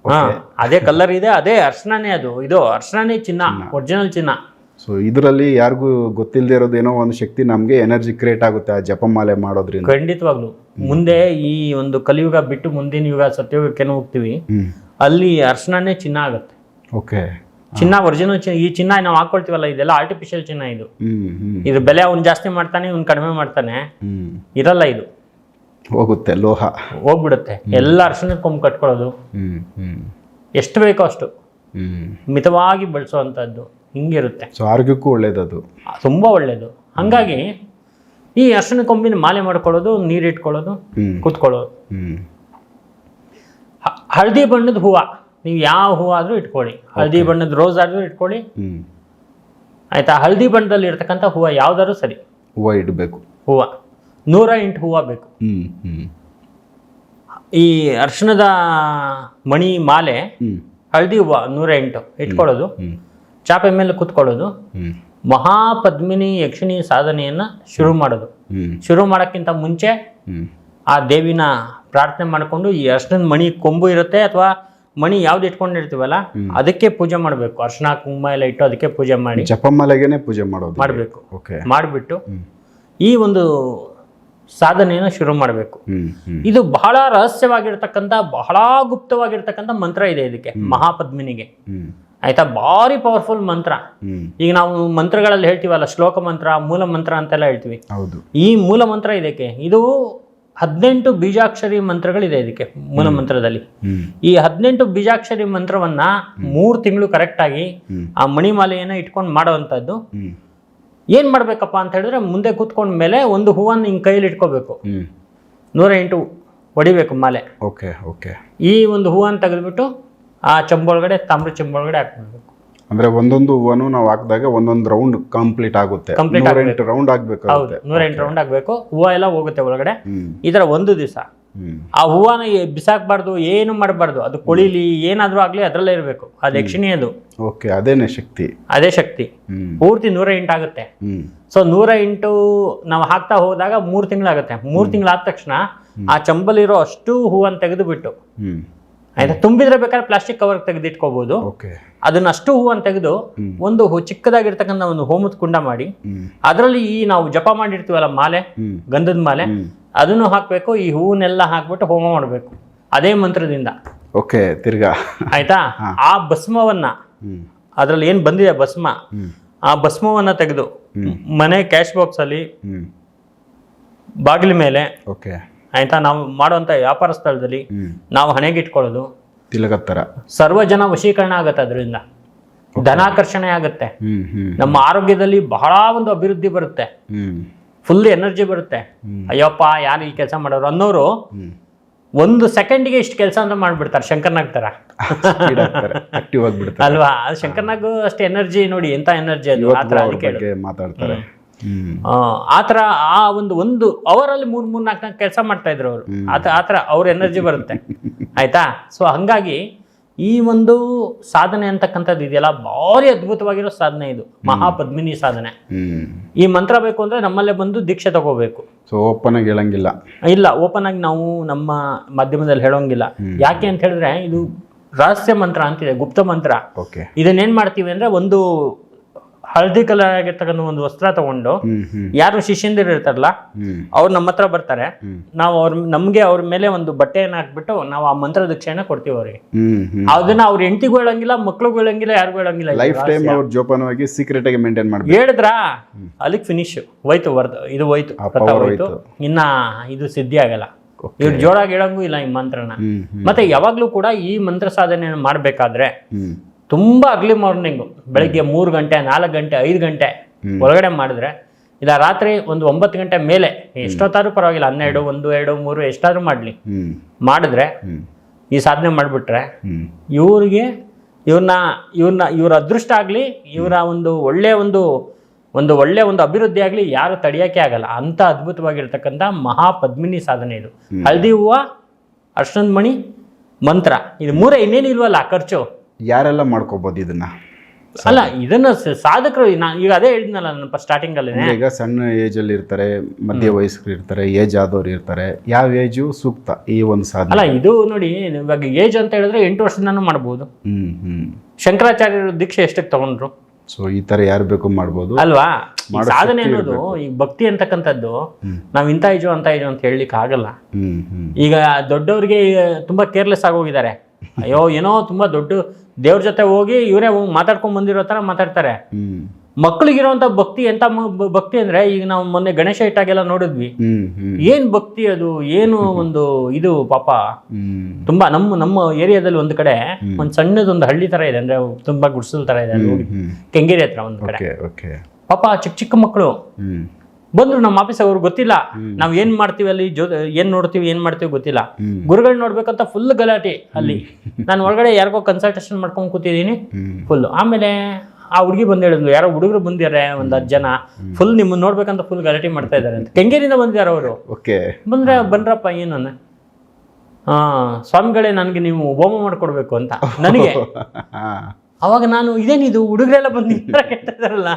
ಹಾ ಅದೇ ಕಲರ್ ಇದೆ ಅದೇ ಅರ್ಶನನೇ ಅದು. ಇದು ಅರ್ಶನನೇ ಚಿನ್ನ ಒರಿಜಿನಲ್ ಚಿನ್ನ. ಸೊ ಇದರಲ್ಲಿ ಯಾರಿಗೂ ಗೊತ್ತಿಲ್ಲದೆ ಇರೋದು ಏನೋ ಒಂದು ಶಕ್ತಿ ನಮಗೆ ಎನರ್ಜಿ ಕ್ರಿಯೇಟ್ ಆಗುತ್ತೆ ಆ ಜಪಮಾಲೆ ಮಾಡೋದ್ರಿಂದ. ಖಂಡಿತವಾಗ್ಲು. ಮುಂದೆ ಈ ಒಂದು ಕಲಿಯುಗ ಬಿಟ್ಟು ಮುಂದಿನ ಯುಗ ಸತ್ಯಯುಗಕ್ಕೇನು ಹೋಗ್ತೀವಿ ಅಲ್ಲಿ ಅರ್ಶನನೇ ಚಿನ್ನ ಆಗುತ್ತೆ. ಓಕೆ ಚಿನ್ನ ಒರಿಜಿನಲ್ ಈ ಚಿನ್ನ ನಾವು ಹಾಕೊಳ್ತೀವಲ್ಲ ಇದೆಲ್ಲ ಆರ್ಟಿಫಿಷಿಯಲ್ ಚಿನ್ನ ಇದು. ಇದು ಬೆಲೆ ಅವ್ನು ಜಾಸ್ತಿ ಮಾಡ್ತಾನೆ ಇವ್ನು ಕಡಿಮೆ ಮಾಡ್ತಾನೆ. ಇರಲ್ಲ ಇದು. ಹೋಗುತ್ತೆ ಲೋಹ. ಹೋಗ್ಬಿಡುತ್ತೆ. ಎಲ್ಲ ಅರ್ಶನ ಕೊಂಬು ಕಟ್ಕೊಳ್ಳೋದು. ಎಷ್ಟು ಬೇಕೋ ಅಷ್ಟು. ಮಿತವಾಗಿ ಬಳಸುವಂಥದ್ದು ಹಿಂಗಿರುತ್ತೆ. ಸೊ ಆರೋಗ್ಯಕ್ಕೂ ಒಳ್ಳೇದದು ತುಂಬ ಒಳ್ಳೇದು. ಹಾಗಾಗಿ ಈ ಅರ್ಶನ ಕೊಂಬಿನ ಮಾಲೆ ಮಾಡ್ಕೊಳ್ಳೋದು ನೀರಿಟ್ಕೊಳ್ಳೋದು ಕೂತ್ಕೊಳ್ಳೋದು. ಹಳದಿ ಬಣ್ಣದ ಹೂವು ನೀವು ಯಾವ ಹೂವು ಆದರೂ ಇಟ್ಕೊಳ್ಳಿ. ಹಳದಿ ಬಣ್ಣದ ರೋಸ್ ಆದರೂ ಇಟ್ಕೊಳ್ಳಿ. ಹ್ಮ್. ಆಯಿತಾ? ಹಳದಿ ಬಣ್ಣದಲ್ಲಿ ಇರ್ತಕ್ಕಂಥ ಹೂವು ಯಾವ್ದಾದ್ರು ಸರಿ. ಹೂವು ಇಡಬೇಕು. ಹೂವು. ನೂರ ಎಂಟು ಹೂವು ಬೇಕು. ಹ್ಮ್ ಹ್ಮ್. ಈ ಅರ್ಶಿಣದ ಮಣಿ ಮಾಲೆ ಹಳದಿ ಹೂವು ನೂರ ಎಂಟು ಇಟ್ಕೊಳ್ಳೋದು. ಚಾಪೆ ಮೇಲೆ ಕುತ್ಕೊಳ್ಳೋದು ಮಹಾಪದ್ಮಿನಿ ಯಕ್ಷಿಣಿ ಸಾಧನೆಯನ್ನ ಶುರು ಮಾಡೋದು. ಶುರು ಮಾಡೋಕ್ಕಿಂತ ಮುಂಚೆ ಆ ದೇವಿನ ಪ್ರಾರ್ಥನೆ ಮಾಡಿಕೊಂಡು ಈ ಅರ್ಶನದ ಮಣಿ ಕೊಂಬು ಇರುತ್ತೆ ಅಥವಾ ಮಣಿ ಯಾವ್ದು ಇಟ್ಕೊಂಡಿರ್ತೀವಲ್ಲ ಅದಕ್ಕೆ ಪೂಜೆ ಮಾಡಬೇಕು. ಅರ್ಶನ ಕುಂಭ ಎಲ್ಲ ಇಟ್ಟು ಅದಕ್ಕೆ ಪೂಜೆ ಮಾಡಿ ಜಪಮಾಲೆಗೆನೆ ಪೂಜೆ ಮಾಡೋದು. ಮಾಡಬೇಕು. ಮಾಡಿಬಿಟ್ಟು ಈ ಒಂದು ಸಾಧನೆಯನ್ನು ಶುರು ಮಾಡಬೇಕು. ಇದು ಬಹಳ ರಹಸ್ಯವಾಗಿರ್ತಕ್ಕಂಥ ಬಹಳ ಗುಪ್ತವಾಗಿರ್ತಕ್ಕಂಥ ಮಂತ್ರ ಇದೆ ಇದಕ್ಕೆ ಮಹಾಪದ್ಮಿನಿಗೆ. ಆಯ್ತಾ? ಭಾರಿ ಪವರ್ಫುಲ್ ಮಂತ್ರ. ಈಗ ನಾವು ಮಂತ್ರಗಳಲ್ಲಿ ಹೇಳ್ತೀವಲ್ಲ ಶ್ಲೋಕ ಮಂತ್ರ ಮೂಲ ಮಂತ್ರ ಅಂತೆಲ್ಲ ಹೇಳ್ತೀವಿ. ಈ ಮೂಲ ಮಂತ್ರ ಇದಕ್ಕೆ ಇದು ಹದಿನೆಂಟು ಬೀಜಾಕ್ಷರಿ ಮಂತ್ರಗಳಿದೆ ಇದಕ್ಕೆ ಮೂಲ ಮಂತ್ರದಲ್ಲಿ. ಈ ಹದಿನೆಂಟು ಬೀಜಾಕ್ಷರಿ ಮಂತ್ರವನ್ನ ಮೂರು ತಿಂಗಳು ಕರೆಕ್ಟ್ ಆಗಿ ಆ ಮಣಿಮಾಲೆಯನ್ನು ಇಟ್ಕೊಂಡು ಮಾಡುವಂತದ್ದು ಏನ್ ಮಾಡ್ಬೇಕಪ್ಪ ಅಂತ ಹೇಳಿದ್ರೆ ಮುಂದೆ ಕೂತ್ಕೊಂಡ ಮೇಲೆ ಒಂದು ಹೂವನ್ನು ಹಿಂಗೆ ಕೈಯಲ್ಲಿ ಇಟ್ಕೋಬೇಕು. ನೂರ ಎಂಟು ಹೊಡಿಬೇಕು ಮಾಲೆ. Okay okay. ಈ ಒಂದು ಹೂವನ್ನು ತೆಗೆದುಬಿಟ್ಟು ಆ ಚಂಬೊಳಗಡೆ ತಾಮ್ರ ಚಂಬೊಳಗಡೆ ಹಾಕ್ಬಿಡ್ಬೇಕು ಅಂದ್ರೆ ಒಂದೊಂದು ಹೂವನ್ನು ನಾವು ಹಾಕಿದಾಗ ಒಂದೊಂದು ರೌಂಡ್ ಕಂಪ್ಲೀಟ್ ಆಗುತ್ತೆ. ರೌಂಡ್ ನೂರೆಂಟು ರೌಂಡ್ ಹೌದು ಆಗ್ಬೇಕಾಗುತ್ತೆ. ನೂರ ಎಂಟು ರೌಂಡ್ ಆಗಬೇಕು. ಹೂವು ಎಲ್ಲ ಹೋಗುತ್ತೆ ಒಳಗಡೆ. ಇದರ ಈ ಥರ ಒಂದು ದಿವಸ. ಆ ಹೂವನ ಬಿಸಾಕ್ಬಾರ್ದು ಏನು ಮಾಡಬಾರ್ದು ಅದು ಕೊಳಿಲಿ ಏನಾದರೂ ಆಗಲಿ ಅದರಲ್ಲೇ ಇರಬೇಕು. ಅದು ಯಕ್ಷಿಣಿ ಅದು. ಓಕೆ ಅದೇನೆ ಶಕ್ತಿ. ಅದೇ ಶಕ್ತಿ. ಪೂರ್ತಿ ನೂರ ಎಂಟು ಆಗುತ್ತೆ. ಸೊ ನೂರ ಎಂಟು ನಾವು ಹಾಕ್ತಾ ಹೋದಾಗ ಮೂರು ತಿಂಗಳಾಗುತ್ತೆ. ಮೂರು ತಿಂಗಳಾದ ತಕ್ಷಣ ಆ ಚಂಬಲಿರೋ ಅಷ್ಟು ಹೂವನ್ನು ತೆಗೆದುಬಿಟ್ಟು ಆಯ್ತಾ? ತುಂಬಿದ್ರೆ ಬೇಕಾದ್ರೆ ಪ್ಲಾಸ್ಟಿಕ್ ಕವರ್ ತೆಗೆದಿಟ್ಕೋಬಹುದು ಅದನ್ನ ಅಷ್ಟು ಹೂವನ್ನ ತೆಗೆದು ಒಂದು ಹೂ ಚಿಕ್ಕದಾಗಿರ್ತಕ್ಕಂಥ ಒಂದು ಹೋಮದ ಕುಂಡ ಮಾಡಿ ಅದರಲ್ಲಿ ಈ ನಾವು ಜಪ ಮಾಡಿರ್ತೀವಲ್ಲ ಮಾಲೆ ಗಂಧದ ಮಾಲೆ ಅದನ್ನು ಹಾಕಬೇಕು ಈ ಹೂವನ್ನೆಲ್ಲ ಹಾಕ್ಬಿಟ್ಟು ಹೋಮ ಮಾಡಬೇಕು. ಅದೇ ಮಂತ್ರದಿಂದ. ಓಕೆ ತಿರ್ಗಾ. ಆಯ್ತಾ? ಆ ಭಸ್ಮವನ್ನ ಅದ್ರಲ್ಲಿ ಏನು ಬಂದಿದೆ ಭಸ್ಮ? ಆ ಭಸ್ಮವನ್ನ ತೆಗೆದು ಮನೆ ಕ್ಯಾಶ್ ಬಾಕ್ಸ್ ಅಲ್ಲಿ ಬಾಗಿಲ ಮೇಲೆ ಓಕೆ ಆಯ್ತಾ? ನಾವು ಮಾಡುವಂತ ವ್ಯಾಪಾರ ಸ್ಥಳದಲ್ಲಿ ನಾವು ಹಣೆಗಿಟ್ಕೊಳ್ಳೋದು. ತಿಲಕದ ಥರ ಸರ್ವ ಜನ ವಶೀಕರಣ ಆಗತ್ತೆ ಅದರಿಂದ. ಧನಾಕರ್ಷಣೆ ಆಗುತ್ತೆ. ನಮ್ಮ ಆರೋಗ್ಯದಲ್ಲಿ ಬಹಳ ಒಂದು ಅಭಿವೃದ್ಧಿ ಬರುತ್ತೆ. ಫುಲ್ ಎನರ್ಜಿ ಬರುತ್ತೆ. ಅಯ್ಯಪ್ಪ ಯಾರು ಈ ಕೆಲಸ ಮಾಡೋರು ಅನ್ನೋರು ಒಂದು ಸೆಕೆಂಡ್ಗೆ ಇಷ್ಟು ಕೆಲಸ ಅಂತ ಮಾಡ್ಬಿಡ್ತಾರೆ ಶಂಕರ್ನಾಗ್ ತರ. ಅಲ್ವಾ? ಶಂಕರ್ನಾಗು ಅಷ್ಟು ಎನರ್ಜಿ ನೋಡಿ ಎಂತ ಎನರ್ಜಿ ಅದು? ಮಾತಾಡ್ತಾರೆ. ಆ, ಆ ಥರ ಆ ಒಂದು ಒಂದು ಅವರಲ್ಲಿ ಮೂರ್ ಮೂರ್ ನಾಲ್ಕು ನಾಲ್ಕು ಕೆಲಸ ಮಾಡ್ತಾ ಇದ್ರು ಅವರು. ಆತ ಆ ಥರ ಅವ್ರ ಎನರ್ಜಿ ಬರುತ್ತೆ. ಆಯ್ತಾ? ಸೊ ಹಂಗಾಗಿ ಈ ಒಂದು ಸಾಧನೆ ಅಂತಕ್ಕಂಥದ್ದು ಇದೆಯಲ್ಲ ಭಾರಿ ಅದ್ಭುತವಾಗಿರೋ ಸಾಧನೆ ಇದು. ಮಹಾಪದ್ಮಿನಿ ಸಾಧನೆ. ಈ ಮಂತ್ರ ಬೇಕು ಅಂದ್ರೆ ನಮ್ಮಲ್ಲೇ ಬಂದು ದೀಕ್ಷೆ ತಗೋಬೇಕು. ಸೊ ಓಪನ್ ಆಗಿ ಹೇಳಂಗಿಲ್ಲ. ಇಲ್ಲ ಓಪನ್ ಆಗಿ ನಾವು ನಮ್ಮ ಮಾಧ್ಯಮದಲ್ಲಿ ಹೇಳೋಂಗಿಲ್ಲ. ಯಾಕೆ ಅಂತ ಹೇಳಿದ್ರೆ ಇದು ರಹಸ್ಯ ಮಂತ್ರ ಅಂತಿದೆ ಗುಪ್ತ ಮಂತ್ರ. ಇದನ್ನೇನ್ ಮಾಡ್ತೀವಿ ಅಂದ್ರೆ ಒಂದು ಹಳದಿ ಕಲರ್ ಆಗಿರ್ತಕ್ಕಂಥ ಒಂದು ವಸ್ತ್ರ ತಗೊಂಡು ಯಾರು ಶಿಷ್ಯಂದಿರು ಇರ್ತಾರಲ್ಲ ಅವ್ರು ನಮ್ಮ ಹತ್ರ ಬರ್ತಾರೆ. ನಾವು ಅವ್ರ ನಮ್ಗೆ ಅವ್ರ ಮೇಲೆ ಒಂದು ಬಟ್ಟೆಯನ್ನ ಹಾಕ್ಬಿಟ್ಟು ನಾವು ಆ ಮಂತ್ರ ದೀಕ್ಷೆಯನ್ನ ಕೊಡ್ತೀವಿ ಅವ್ರಿಗೆ. ಅದನ್ನ ಅವ್ರ ಹೆಂಡತಿಗೂ ಹೇಳಂಗಿಲ್ಲ ಮಕ್ಳಿಗೂ ಹೇಳಂಗಿಲ್ಲ ಯಾರಿಗೂ ಹೇಳಂಗಿಲ್ಲ ಲೈಫ್ ಟೈಮ್ ಅವ್ರ ಜೋಪಾನವಾಗಿ ಸೀಕ್ರೆಟ್ ಆಗಿ ಮೇಂಟೈನ್ ಮಾಡಿ ಹೇಳಿದ್ರ? ಅಲ್ಲಿಗೆ ಫಿನಿಶ್ ಹೋಯ್ತು ವರ್ದ ಇದು ಹೋಯ್ತು ಹೋಯ್ತು. ಇನ್ನ ಇದು ಸಿದ್ಧಿ ಆಗಲ್ಲ. ಇವ್ರು ಜೋರಾಗಿ ಹೇಳಂಗೂ ಇಲ್ಲ ಈ ಮಂತ್ರನ. ಮತ್ತೆ ಯಾವಾಗ್ಲೂ ಕೂಡ ಈ ಮಂತ್ರ ಸಾಧನೆಯನ್ನು ಮಾಡ್ಬೇಕಾದ್ರೆ ತುಂಬಾ ಅರ್ಲಿ ಮಾರ್ನಿಂಗು ಬೆಳಗ್ಗೆ ಮೂರು ಗಂಟೆ ನಾಲ್ಕು ಗಂಟೆ ಐದು ಗಂಟೆ ಒಳಗಡೆ ಮಾಡಿದ್ರೆ ಇಲ್ಲ ರಾತ್ರಿ ಒಂದು ಒಂಬತ್ತು ಗಂಟೆ ಮೇಲೆ ಎಷ್ಟೊತ್ತಾದ್ರೂ ಪರವಾಗಿಲ್ಲ ಹನ್ನೆರಡು ಒಂದು ಎರಡು ಮೂರು ಎಷ್ಟಾದ್ರೂ ಮಾಡಲಿ. ಮಾಡಿದ್ರೆ ಈ ಸಾಧನೆ ಮಾಡಿಬಿಟ್ರೆ ಇವ್ರಿಗೆ ಇವ್ರನ್ನ ಇವ್ರನ್ನ ಇವ್ರ ಅದೃಷ್ಟ ಆಗಲಿ ಇವರ ಒಂದು ಒಳ್ಳೆ ಒಂದು ಒಂದು ಒಳ್ಳೆ ಒಂದು ಅಭಿವೃದ್ಧಿ ಆಗಲಿ ಯಾರು ತಡೆಯೋಕೆ ಆಗಲ್ಲ. ಅಂತ ಅದ್ಭುತವಾಗಿರ್ತಕ್ಕಂಥ ಮಹಾಪದ್ಮಿನಿ ಸಾಧನೆ ಇದು. ಹಳದಿ ಹೂವು ಅರ್ಶನದ ಮಣಿ ಮಂತ್ರ. ಇದು ಮೂರೇ ಇನ್ನೇನು ಇಲ್ವಲ್ಲ ಖರ್ಚು. ಯಾರೆಲ್ಲ ಮಾಡ್ಕೋಬಹುದು ಇದನ್ನ? ಅಲ್ಲ ಇದನ್ನ ಸಾಧಕರು ಈಗ ಅದೇ ಹೇಳಿದ್ನಲ್ಲ ನಾನು ಸ್ಟಾರ್ಟಿಂಗ್ ಅಲ್ಲಿ ಅಂದ್ರೆ ಈಗ ಸಣ್ಣ ಏಜ್ ಅಲ್ಲಿ ಇರ್ತಾರೆ ಮಧ್ಯ ವಯಸ್ಕರು ಇರ್ತಾರೆ ಏಜ್ ಆದವ್ರು ಇರ್ತಾರೆ ಯಾವ ಏಜು ಸೂಕ್ತ ಈ ಒಂದು ಸಾಧನೆ? ಅಲ್ಲ ಇದು ನೋಡಿ ಇವಾಗ ಏಜ್ ಅಂತ ಹೇಳಿದ್ರೆ ಎಂಟು ವರ್ಷದಿಂದನೂ ಮಾಡ್ಬೋದು. ಹ್ಮ್ ಹ್ಮ್. ಶಂಕರಾಚಾರ್ಯರು ದೀಕ್ಷೆ ಎಷ್ಟಕ್ಕೆ ತಗೊಂಡ್ರು? ಸೊ ಈ ತರ ಯಾರು ಬೇಕು ಮಾಡ್ಬೋದು? ಅಲ್ವಾ? ಈ ಸಾಧನೆ ಅನ್ನೋದು ಈ ಭಕ್ತಿ ಅಂತಕ್ಕಂಥದ್ದು ನಾವ್ ಇಂತ ಇಜು ಅಂತ ಇಜು ಅಂತ ಹೇಳಲಿಕ್ಕೆ ಆಗಲ್ಲ. ಹ್ಮ್ ಹ್ಮ್. ಈಗ ದೊಡ್ಡವ್ರಿಗೆ ತುಂಬಾ ಕೇರ್ಲೆಸ್ ಆಗೋಗಿದ್ದಾರೆ ಅಯ್ಯೋ ಏನೋ ತುಂಬಾ ದೊಡ್ಡ ದೇವ್ರ ಜೊತೆ ಹೋಗಿ ಇವರೇ ಮಾತಾಡ್ಕೊಂಡ್ ಬಂದಿರೋ ತರ ಮಾತಾಡ್ತಾರೆ. ಮಕ್ಳಿಗಿರುವಂತ ಭಕ್ತಿ ಎಂತ ಭಕ್ತಿ ಅಂದ್ರೆ ಈಗ ನಾವು ಮೊನ್ನೆ ಗಣೇಶ ಇಟ್ಟಾಗೆಲ್ಲ ನೋಡಿದ್ವಿ. ಏನ್ ಭಕ್ತಿ ಅದು? ಏನು ಒಂದು ಇದು ಪಾಪ? ತುಂಬಾ ನಮ್ಮ ನಮ್ಮ ಏರಿಯಾದಲ್ಲಿ ಒಂದ್ ಕಡೆ ಒಂದ್ ಸಣ್ಣದೊಂದು ಹಳ್ಳಿ ತರ ಇದೆ ಅಂದ್ರೆ ತುಂಬಾ ಗುಡ್ಸಲ್ ತರ ಇದೆ ಕೆಂಗೇರಿ ಹತ್ರ ಒಂದ್ ಕಡೆ. ಪಾಪ ಚಿಕ್ಕ ಚಿಕ್ಕ ಮಕ್ಕಳು. ಬಂದ್ರು ನಮ್ಮ ಆಫೀಸ್ ಅವ್ರು ಗೊತ್ತಿಲ್ಲ. ನಾವ್ ಏನ್ ಮಾಡ್ತೀವಿ ಅಲ್ಲಿ ಜೋ ಏನ್ ನೋಡ್ತೀವಿ ಏನ್ ಮಾಡ್ತೀವಿ ಗೊತ್ತಿಲ್ಲ. ಗುರುಗಳ್ ನೋಡ್ಬೇಕಂತ ಫುಲ್ ಗಲಾಟೆ ಅಲ್ಲಿ. ನಾನು ಒಳಗಡೆ ಯಾರಿಗೋ ಕನ್ಸಲ್ಟೇಷನ್ ಮಾಡ್ಕೊಂಡ್ ಕೂತಿದ್ದೀನಿ. ಫುಲ್ ಆಮೇಲೆ ಆ ಹುಡುಗಿ ಬಂದು ಹೇಳಿದ್ಲು ಯಾರೋ ಹುಡುಗರು ಬಂದಿದ್ದಾರೆ ಒಂದ್ ಹತ್ತು ಜನ. ಫುಲ್ ನಿಮ್ಮನ್ನ ನೋಡ್ಬೇಕಂತ ಫುಲ್ ಗಲಾಟೆ ಮಾಡ್ತಾ ಇದ್ದಾರೆ ಅಂತ. ಕೆಂಗೇರಿಂದ ಬಂದಿದ್ದಾರೆ ಅವರು. ಓಕೆ. ಬಂದ್ರೆ ಬನ್ರಪ್ಪ ಏನನ್ನ ಹಾ ಆ ಸ್ವಾಮಿಗಳೇ ನನಗೆ ನೀವು ಹೋಮ ಮಾಡ್ಕೊಡ್ಬೇಕು ಅಂತ. ನನಗೆ. ಅವಾಗ ನಾನು ಇದೇನಿದು ಹುಡುಗರೆಲ್ಲ ಬಂದು ಕೆಟ್ಟಿದಾರಲ್ಲ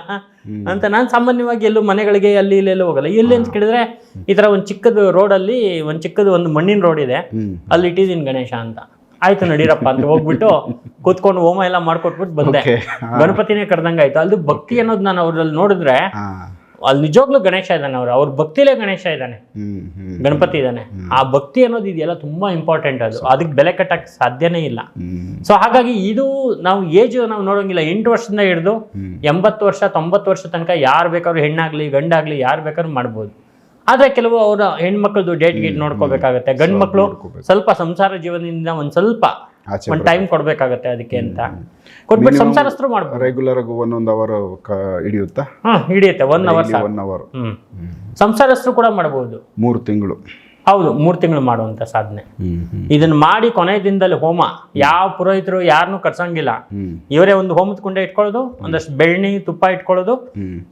ಅಂತ ನಾನು ಸಾಮಾನ್ಯವಾಗಿ ಎಲ್ಲೂ ಮನೆಗಳಿಗೆ ಅಲ್ಲಿ ಇಲ್ಲಿ ಎಲ್ಲೂ ಹೋಗಲ್ಲ. ಎಲ್ಲಿ ಅಂತ ಕೇಳಿದ್ರೆ ಈ ಥರ ಒಂದು ಚಿಕ್ಕದು ರೋಡಲ್ಲಿ ಒಂದು ಚಿಕ್ಕದು ಒಂದು ಮಣ್ಣಿನ ರೋಡ್ ಇದೆ. ಅಲ್ಲಿ ಇಟ್ಟಿದ್ದೀನಿ ಗಣೇಶ ಅಂತ. ಆಯ್ತು ನಡೀರಪ್ಪ ಅಂತ ಹೋಗ್ಬಿಟ್ಟು ಕೂತ್ಕೊಂಡು ಹೋಮ ಎಲ್ಲ ಮಾಡ್ಕೊಟ್ಬಿಟ್ಟು ಬಂದೆ. ಗಣಪತಿನೇ ಕರೆದಂಗೆ ಆಯ್ತು ಅಲ್ಲಿ ಭಕ್ತಿ ಅನ್ನೋದು ನಾನು ಅವ್ರಲ್ಲಿ ನೋಡಿದ್ರೆ ಅಲ್ಲಿ ನಿಜವಾಗ್ಲೂ ಗಣೇಶ ಇದ್ದಾನೆ ಅವ್ರು. ಅವ್ರ ಭಕ್ತಿಲೇ ಗಣೇಶ ಇದ್ದಾನೆ. ಗಣಪತಿ ಇದ್ದಾನೆ. ಆ ಭಕ್ತಿ ಅನ್ನೋದು ಇದೆಯಲ್ಲ ತುಂಬಾ ಇಂಪಾರ್ಟೆಂಟ್ ಅದು. ಅದಕ್ಕೆ ಬೆಲೆ ಕಟ್ಟಕ್ಕೆ ಸಾಧ್ಯನೇ ಇಲ್ಲ. ಸೊ ಹಾಗಾಗಿ ಇದು ನಾವು ಏಜ್ ನಾವು ನೋಡೋಂಗಿಲ್ಲ. ಎಂಟು ವರ್ಷದಿಂದ ಹಿಡಿದು. ಎಂಬತ್ತು ವರ್ಷ ತೊಂಬತ್ತು ವರ್ಷ ತನಕ ಯಾರು ಬೇಕಾದ್ರೂ ಹೆಣ್ಣಾಗ್ಲಿ ಗಂಡಾಗ್ಲಿ ಯಾರು ಬೇಕಾದ್ರೂ ಮಾಡ್ಬೋದು. ಆದ್ರೆ ಕೆಲವು ಅವರ ಹೆಣ್ಮಕ್ಳದ್ದು ಡೇಟ್ ಗೇಟ್ ನೋಡ್ಕೋಬೇಕಾಗತ್ತೆ. ಗಂಡು ಮಕ್ಕಳು ಸ್ವಲ್ಪ ಸಂಸಾರ ಜೀವನದಿಂದ ಒಂದ್ ಸ್ವಲ್ಪ ಒಂದ್ ಟೈಮ್ ಕೊಡ್ಬೇಕಾಗತ್ತೆ ಅದಕ್ಕೆ ಅಂತ. ಕೊಟ್ಬಿಟ್ಟು ಸಂಸಾರಸ್ಥರು ಮಾಡ್ಬೋದು ರೆಗ್ಯುಲರ್ ಆಗಿ ಒಂದೊಂದು ಅವರ್ ಹಿಡಿಯುತ್ತಾ? ಹಾ ಹಿಡಿಯುತ್ತೆ. One hour one hour hmm. ಸಂಸಾರಸ್ಥರು ಕೂಡ ಮಾಡ್ಬೋದು. ಮೂರು ತಿಂಗಳು. ಹೌದು ಮೂರು ತಿಂಗಳು ಮಾಡುವಂತ ಸಾಧನೆ. ಇದನ್ನ ಮಾಡಿ ಕೊನೆ ದಿನದಲ್ಲಿ ಹೋಮ. ಯಾವ ಪುರೋಹಿತರು ಯಾರನ್ನೂ ಕರ್ಸಂಗಿಲ್ಲ. ಇವರೇ ಒಂದು ಹೋಮದ ಕುಂಡ ಇಟ್ಕೊಳ್ಳೋದು ಒಂದಷ್ಟು ಬೆಳ್ಳಿ ತುಪ್ಪ ಇಟ್ಕೊಳ್ಳೋದು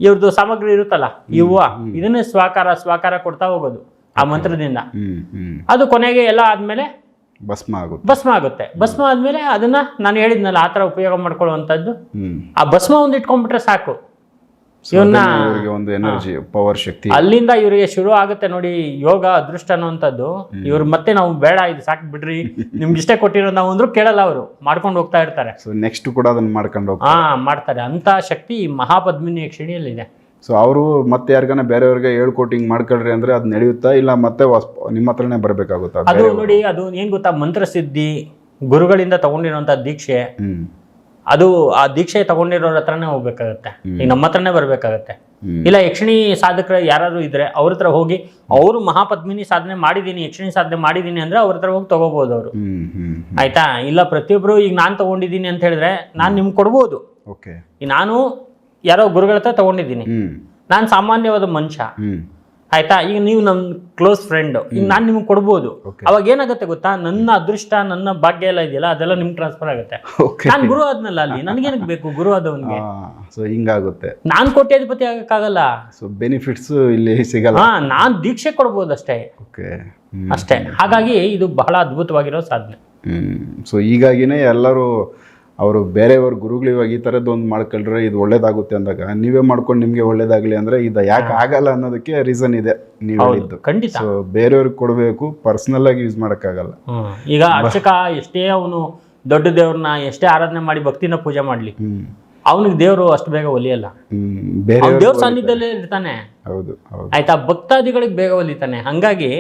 ಇವ್ರದ್ದು ಸಾಮಗ್ರಿ ಇರುತ್ತಲ್ಲ ಇವ್ವ ಇದನ್ನೇ ಸ್ವಾಕಾರ ಸ್ವಾಕಾರ ಕೊಡ್ತಾ ಹೋಗೋದು ಆ ಮಂತ್ರದಿಂದ. ಅದು ಕೊನೆಗೆ ಎಲ್ಲ ಆದ್ಮೇಲೆ ಭಸ್ಮ ಆಗುತ್ತೆ. ಭಸ್ಮ ಆಗುತ್ತೆ. ಭಸ್ಮ ಆದ್ಮೇಲೆ ಅದನ್ನ ನಾನು ಹೇಳಿದ್ನಲ್ಲ ಆ ಥರ ಉಪಯೋಗ ಮಾಡ್ಕೊಳ್ಳುವಂಥದ್ದು. ಆ ಭಸ್ಮ ಒಂದು ಇಟ್ಕೊಂಡ್ಬಿಟ್ರೆ ಸಾಕು. ಇವನ್ನ ಒಂದು ಎನರ್ಜಿ ಪವರ್ ಶಕ್ತಿ. ಅಲ್ಲಿಂದ ಇವರಿಗೆ ಶುರು ಆಗುತ್ತೆ ನೋಡಿ ಯೋಗ ಅದೃಷ್ಟ ಅನ್ನುವಂಥದ್ದು. ಇವ್ರು ಮತ್ತೆ ನಾವು ಬೇಡ ಇದು ಸಾಕು ಬಿಡ್ರಿ. ನಿಮ್ಗೆ ಇಷ್ಟೇ ಕೊಟ್ಟಿರೋ ನಾವು ಅಂದ್ರೂ ಕೇಳಲ್ಲ ಅವರು. ಮಾಡ್ಕೊಂಡು ಹೋಗ್ತಾ ಇರ್ತಾರೆ. ನೆಕ್ಸ್ಟ್ ಕೂಡ ಅದನ್ನ ಮಾಡ್ಕೊಂಡು ಹೋಗ್ತಾರೆ. ಹಾ ಮಾಡ್ತಾರೆ. ಅಂತ ಶಕ್ತಿ ಈ ಮಹಾಪದ್ಮಿನಿ ಯಕ್ಷಿಣಿಯಲ್ಲಿದೆ ಸೊ ಅವರು ಮತ್ತೆ ಯಾರಿಗಾನ ಬೇರೆಯವ್ರಿಗೆ ಹೇಳ್ಕೊಟ್ಟು ಹಿಂಗ್ ಮಾಡ್ಕೊಳ್ರಿ ಅಂದ್ರೆ ಅದು ನಡೆಯುತ್ತಾ? ಇಲ್ಲ ಮತ್ತೆ ವಾಸ್ ನಿಮ್ಮ ಹತ್ರನೇ ಬರಬೇಕಾಗುತ್ತೆ? ಅದು ನೋಡಿ ಅದು ಏನ್ ಗೊತ್ತಾ? ಮಂತ್ರಸಿದ್ಧಿ ಗುರುಗಳಿಂದ ತಗೊಂಡಿರುವಂತ ದೀಕ್ಷೆ. ಅದು ಆ ದೀಕ್ಷೆ ತಗೊಂಡಿರೋರ ಹತ್ರನೇ ಹೋಗ್ಬೇಕಾಗತ್ತೆ. ಈಗ ನಮ್ಮ ಹತ್ರನೇ ಬರ್ಬೇಕಾಗತ್ತೆ. ಇಲ್ಲ ಯಕ್ಷಿಣಿ ಸಾಧಕರು ಯಾರಾದ್ರು ಇದ್ರೆ ಅವ್ರ ಹತ್ರ ಹೋಗಿ ಅವರು ಮಹಾಪದ್ಮಿನಿ ಸಾಧನೆ ಮಾಡಿದೀನಿ ಯಕ್ಷಿಣಿ ಸಾಧನೆ ಮಾಡಿದೀನಿ ಅಂದ್ರೆ ಅವ್ರ ಹತ್ರ ಹೋಗಿ ತಗೋಬಹುದು ಅವರು. ಆಯ್ತಾ? ಇಲ್ಲ ಪ್ರತಿಯೊಬ್ರು ಈಗ ನಾನು ತಗೊಂಡಿದ್ದೀನಿ ಅಂತ ಹೇಳಿದ್ರೆ ನಾನು ನಿಮ್ಗೆ ಕೊಡ್ಬೋದು. ಈಗ ನಾನು ಯಾರೋ ಗುರುಗಳ ಹತ್ರ ತಗೊಂಡಿದ್ದೀನಿ. ನಾನು ಸಾಮಾನ್ಯವಾದ ಮನುಷ್ಯ. ಆಯ್ತಾ? ಈಗ ನೀವು ನನ್ನ ಕ್ಲೋಸ್ ಫ್ರೆಂಡ್ ಈಗ ನಾನು ನಿಮ್ಗೆ ಕೊಡ್ಬೋದು. ಅವಾಗ ಏನಾಗುತ್ತೆ ಗೊತ್ತಾ? ನನ್ನ ಅದೃಷ್ಟ ನನ್ನ ಭಾಗ್ಯ ಎಲ್ಲ ಇದೆಯಲ್ಲ ಅದೆಲ್ಲ ನಿಮ್ಗೆ ಟ್ರಾನ್ಸ್ಫರ್ ಆಗುತ್ತೆ. ನಾನು ಗುರು ಆದ್ನಲ್ಲ ಅಲ್ಲಿ. ನನಗೇನಕ್ಕೆ ಬೇಕು? ಗುರು ಆದವನಿಗೆ. ಸೊ ಹಿಂಗಾಗುತ್ತೆ. ನಾನು ಕೋಟ್ಯಾಧಿಪತಿ ಆಗಕ್ಕಾಗಲ್ಲ. ಸೊ ಬೆನಿಫಿಟ್ಸ್ ಇಲ್ಲಿ ಸಿಗಲ್ಲ. ಹಾ ನಾನು ದೀಕ್ಷೆ ಕೊಡ್ಬೋದು ಅಷ್ಟೇ ಓಕೆ ಅಷ್ಟೇ. ಹಾಗಾಗಿ ಇದು ಬಹಳ ಅದ್ಭುತವಾಗಿರೋ ಸಾಧನೆ. ಸೊ ಹೀಗಾಗಿನೇ ಎಲ್ಲರೂ ಅವರು ಬೇರೆಯವ್ರ ಗುರುಗಳು ಇವಾಗ ಈ ಥರದ್ದು ಒಂದು ಮಾಡ್ಕೊಳ್ರೆ ಇದು ಒಳ್ಳೇದಾಗುತ್ತೆ ಅಂದಾಗ ನೀವೇ ಮಾಡ್ಕೊಂಡು ನಿಮಗೆ ಒಳ್ಳೇದಾಗಲಿ ಅಂದರೆ ಇದು ಯಾಕೆ ಆಗಲ್ಲ ಅನ್ನೋದಕ್ಕೆ ರೀಸನ್ ಇದೆ ನೀವು ಹೇಳಿದ್ದು. ಖಂಡಿತ. ಸೊ ಬೇರೆಯವ್ರಿಗೆ ಕೊಡಬೇಕು ಪರ್ಸ್ನಲ್ ಆಗಿ ಯೂಸ್ ಮಾಡೋಕ್ಕಾಗಲ್ಲ ಈಗ ಅರ್ಚಕ ಎಷ್ಟೇ ಅವನು ದೊಡ್ಡ ದೇವ್ರನ್ನ ಎಷ್ಟೇ ಆರಾಧನೆ ಮಾಡಿ ಭಕ್ತಿನ ಪೂಜೆ ಮಾಡ್ಲಿ ಅವನಿಗೆ ದೇವರು ಅಷ್ಟು ಬೇಗ ಒಲಿಯಲ್ಲ. ದೇವ್ರ ಸಾನ್ನಿಧ್ಯದಲ್ಲೇ ಇರ್ತಾನೆ. ಹೌದು ಹೌದು. ಆಯ್ತಾ? ಭಕ್ತಾದಿಗಳಿಗೆ ಬೇಗ ಒಲಿತಾನೆ. ಹಂಗಾಗಿ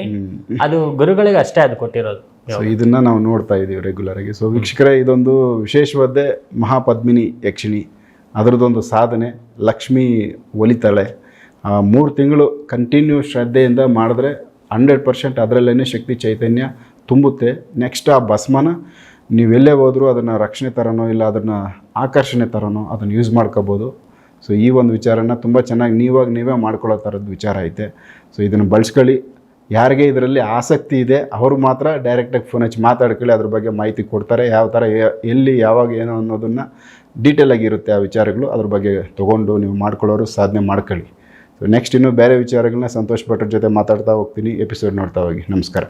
ಅದು ಗುರುಗಳಿಗೆ ಅಷ್ಟೇ ಅದು ಕೊಟ್ಟಿರೋದು. ಸೊ ಇದನ್ನ ನಾವು ನೋಡ್ತಾ ಇದೀವಿ ರೆಗ್ಯುಲರ್ ಆಗಿ. ಸೊ ವೀಕ್ಷಕರೇ ಇದೊಂದು ವಿಶೇಷವಾದ್ದೇ ಮಹಾಪದ್ಮಿನಿ ಯಕ್ಷಿಣಿ. ಅದರದೊಂದು ಸಾಧನೆ ಲಕ್ಷ್ಮಿ ಒಲಿತಾಳೆ. ಮೂರು ತಿಂಗಳು ಕಂಟಿನ್ಯೂ ಶ್ರದ್ಧೆಯಿಂದ ಮಾಡಿದ್ರೆ ಹಂಡ್ರೆಡ್ ಪರ್ಸೆಂಟ್ ಅದರಲ್ಲೇ ಶಕ್ತಿ ಚೈತನ್ಯ ತುಂಬುತ್ತೆ. ನೆಕ್ಸ್ಟ್ ಆ ಭಸ್ಮನ ನೀವೆಲ್ಲೇ ಹೋದರೂ ಅದನ್ನು ರಕ್ಷಣೆ ಥರನೋ ಇಲ್ಲ ಅದನ್ನು ಆಕರ್ಷಣೆ ಥರನೋ ಅದನ್ನು ಯೂಸ್ ಮಾಡ್ಕೋಬೋದು. ಸೊ ಈ ಒಂದು ವಿಚಾರನ ತುಂಬ ಚೆನ್ನಾಗಿ ನೀವಾಗ ನೀವೇ ಮಾಡ್ಕೊಳ್ಳೋ ಥರದ್ದು ವಿಚಾರ ಐತೆ. ಸೊ ಇದನ್ನು ಬಳಸ್ಕೊಳ್ಳಿ. ಯಾರಿಗೆ ಇದರಲ್ಲಿ ಆಸಕ್ತಿ ಇದೆ, ಅವರು ಮಾತ್ರ ಡೈರೆಕ್ಟಾಗಿ ಫೋನ್ ಹಚ್ಚಿ ಮಾತಾಡ್ಕೊಳ್ಳಿ, ಅದ್ರ ಬಗ್ಗೆ ಮಾಹಿತಿ ಕೊಡ್ತಾರೆ, ಯಾವ ಥರ ಎಲ್ಲಿ, ಯಾವಾಗ ಏನು ಅನ್ನೋದನ್ನು ಡೀಟೇಲಾಗಿ ಇರುತ್ತೆ ಆ ವಿಚಾರಗಳು, ಅದ್ರ ಬಗ್ಗೆ ತೊಗೊಂಡು ನೀವು ಮಾಡ್ಕೊಳ್ಳೋರು ಸಾಧನೆ ಮಾಡ್ಕೊಳ್ಳಿ. ಸೊ ನೆಕ್ಸ್ಟ್ ಇನ್ನೂ ಬೇರೆ ವಿಚಾರಗಳನ್ನ ಸಂತೋಷ್ ಭಟ್ರ ಜೊತೆ ಮಾತಾಡ್ತಾ ಹೋಗ್ತೀನಿ ಎಪಿಸೋಡ್ ನೋಡ್ತಾ ಹೋಗಿ. ನಮಸ್ಕಾರ.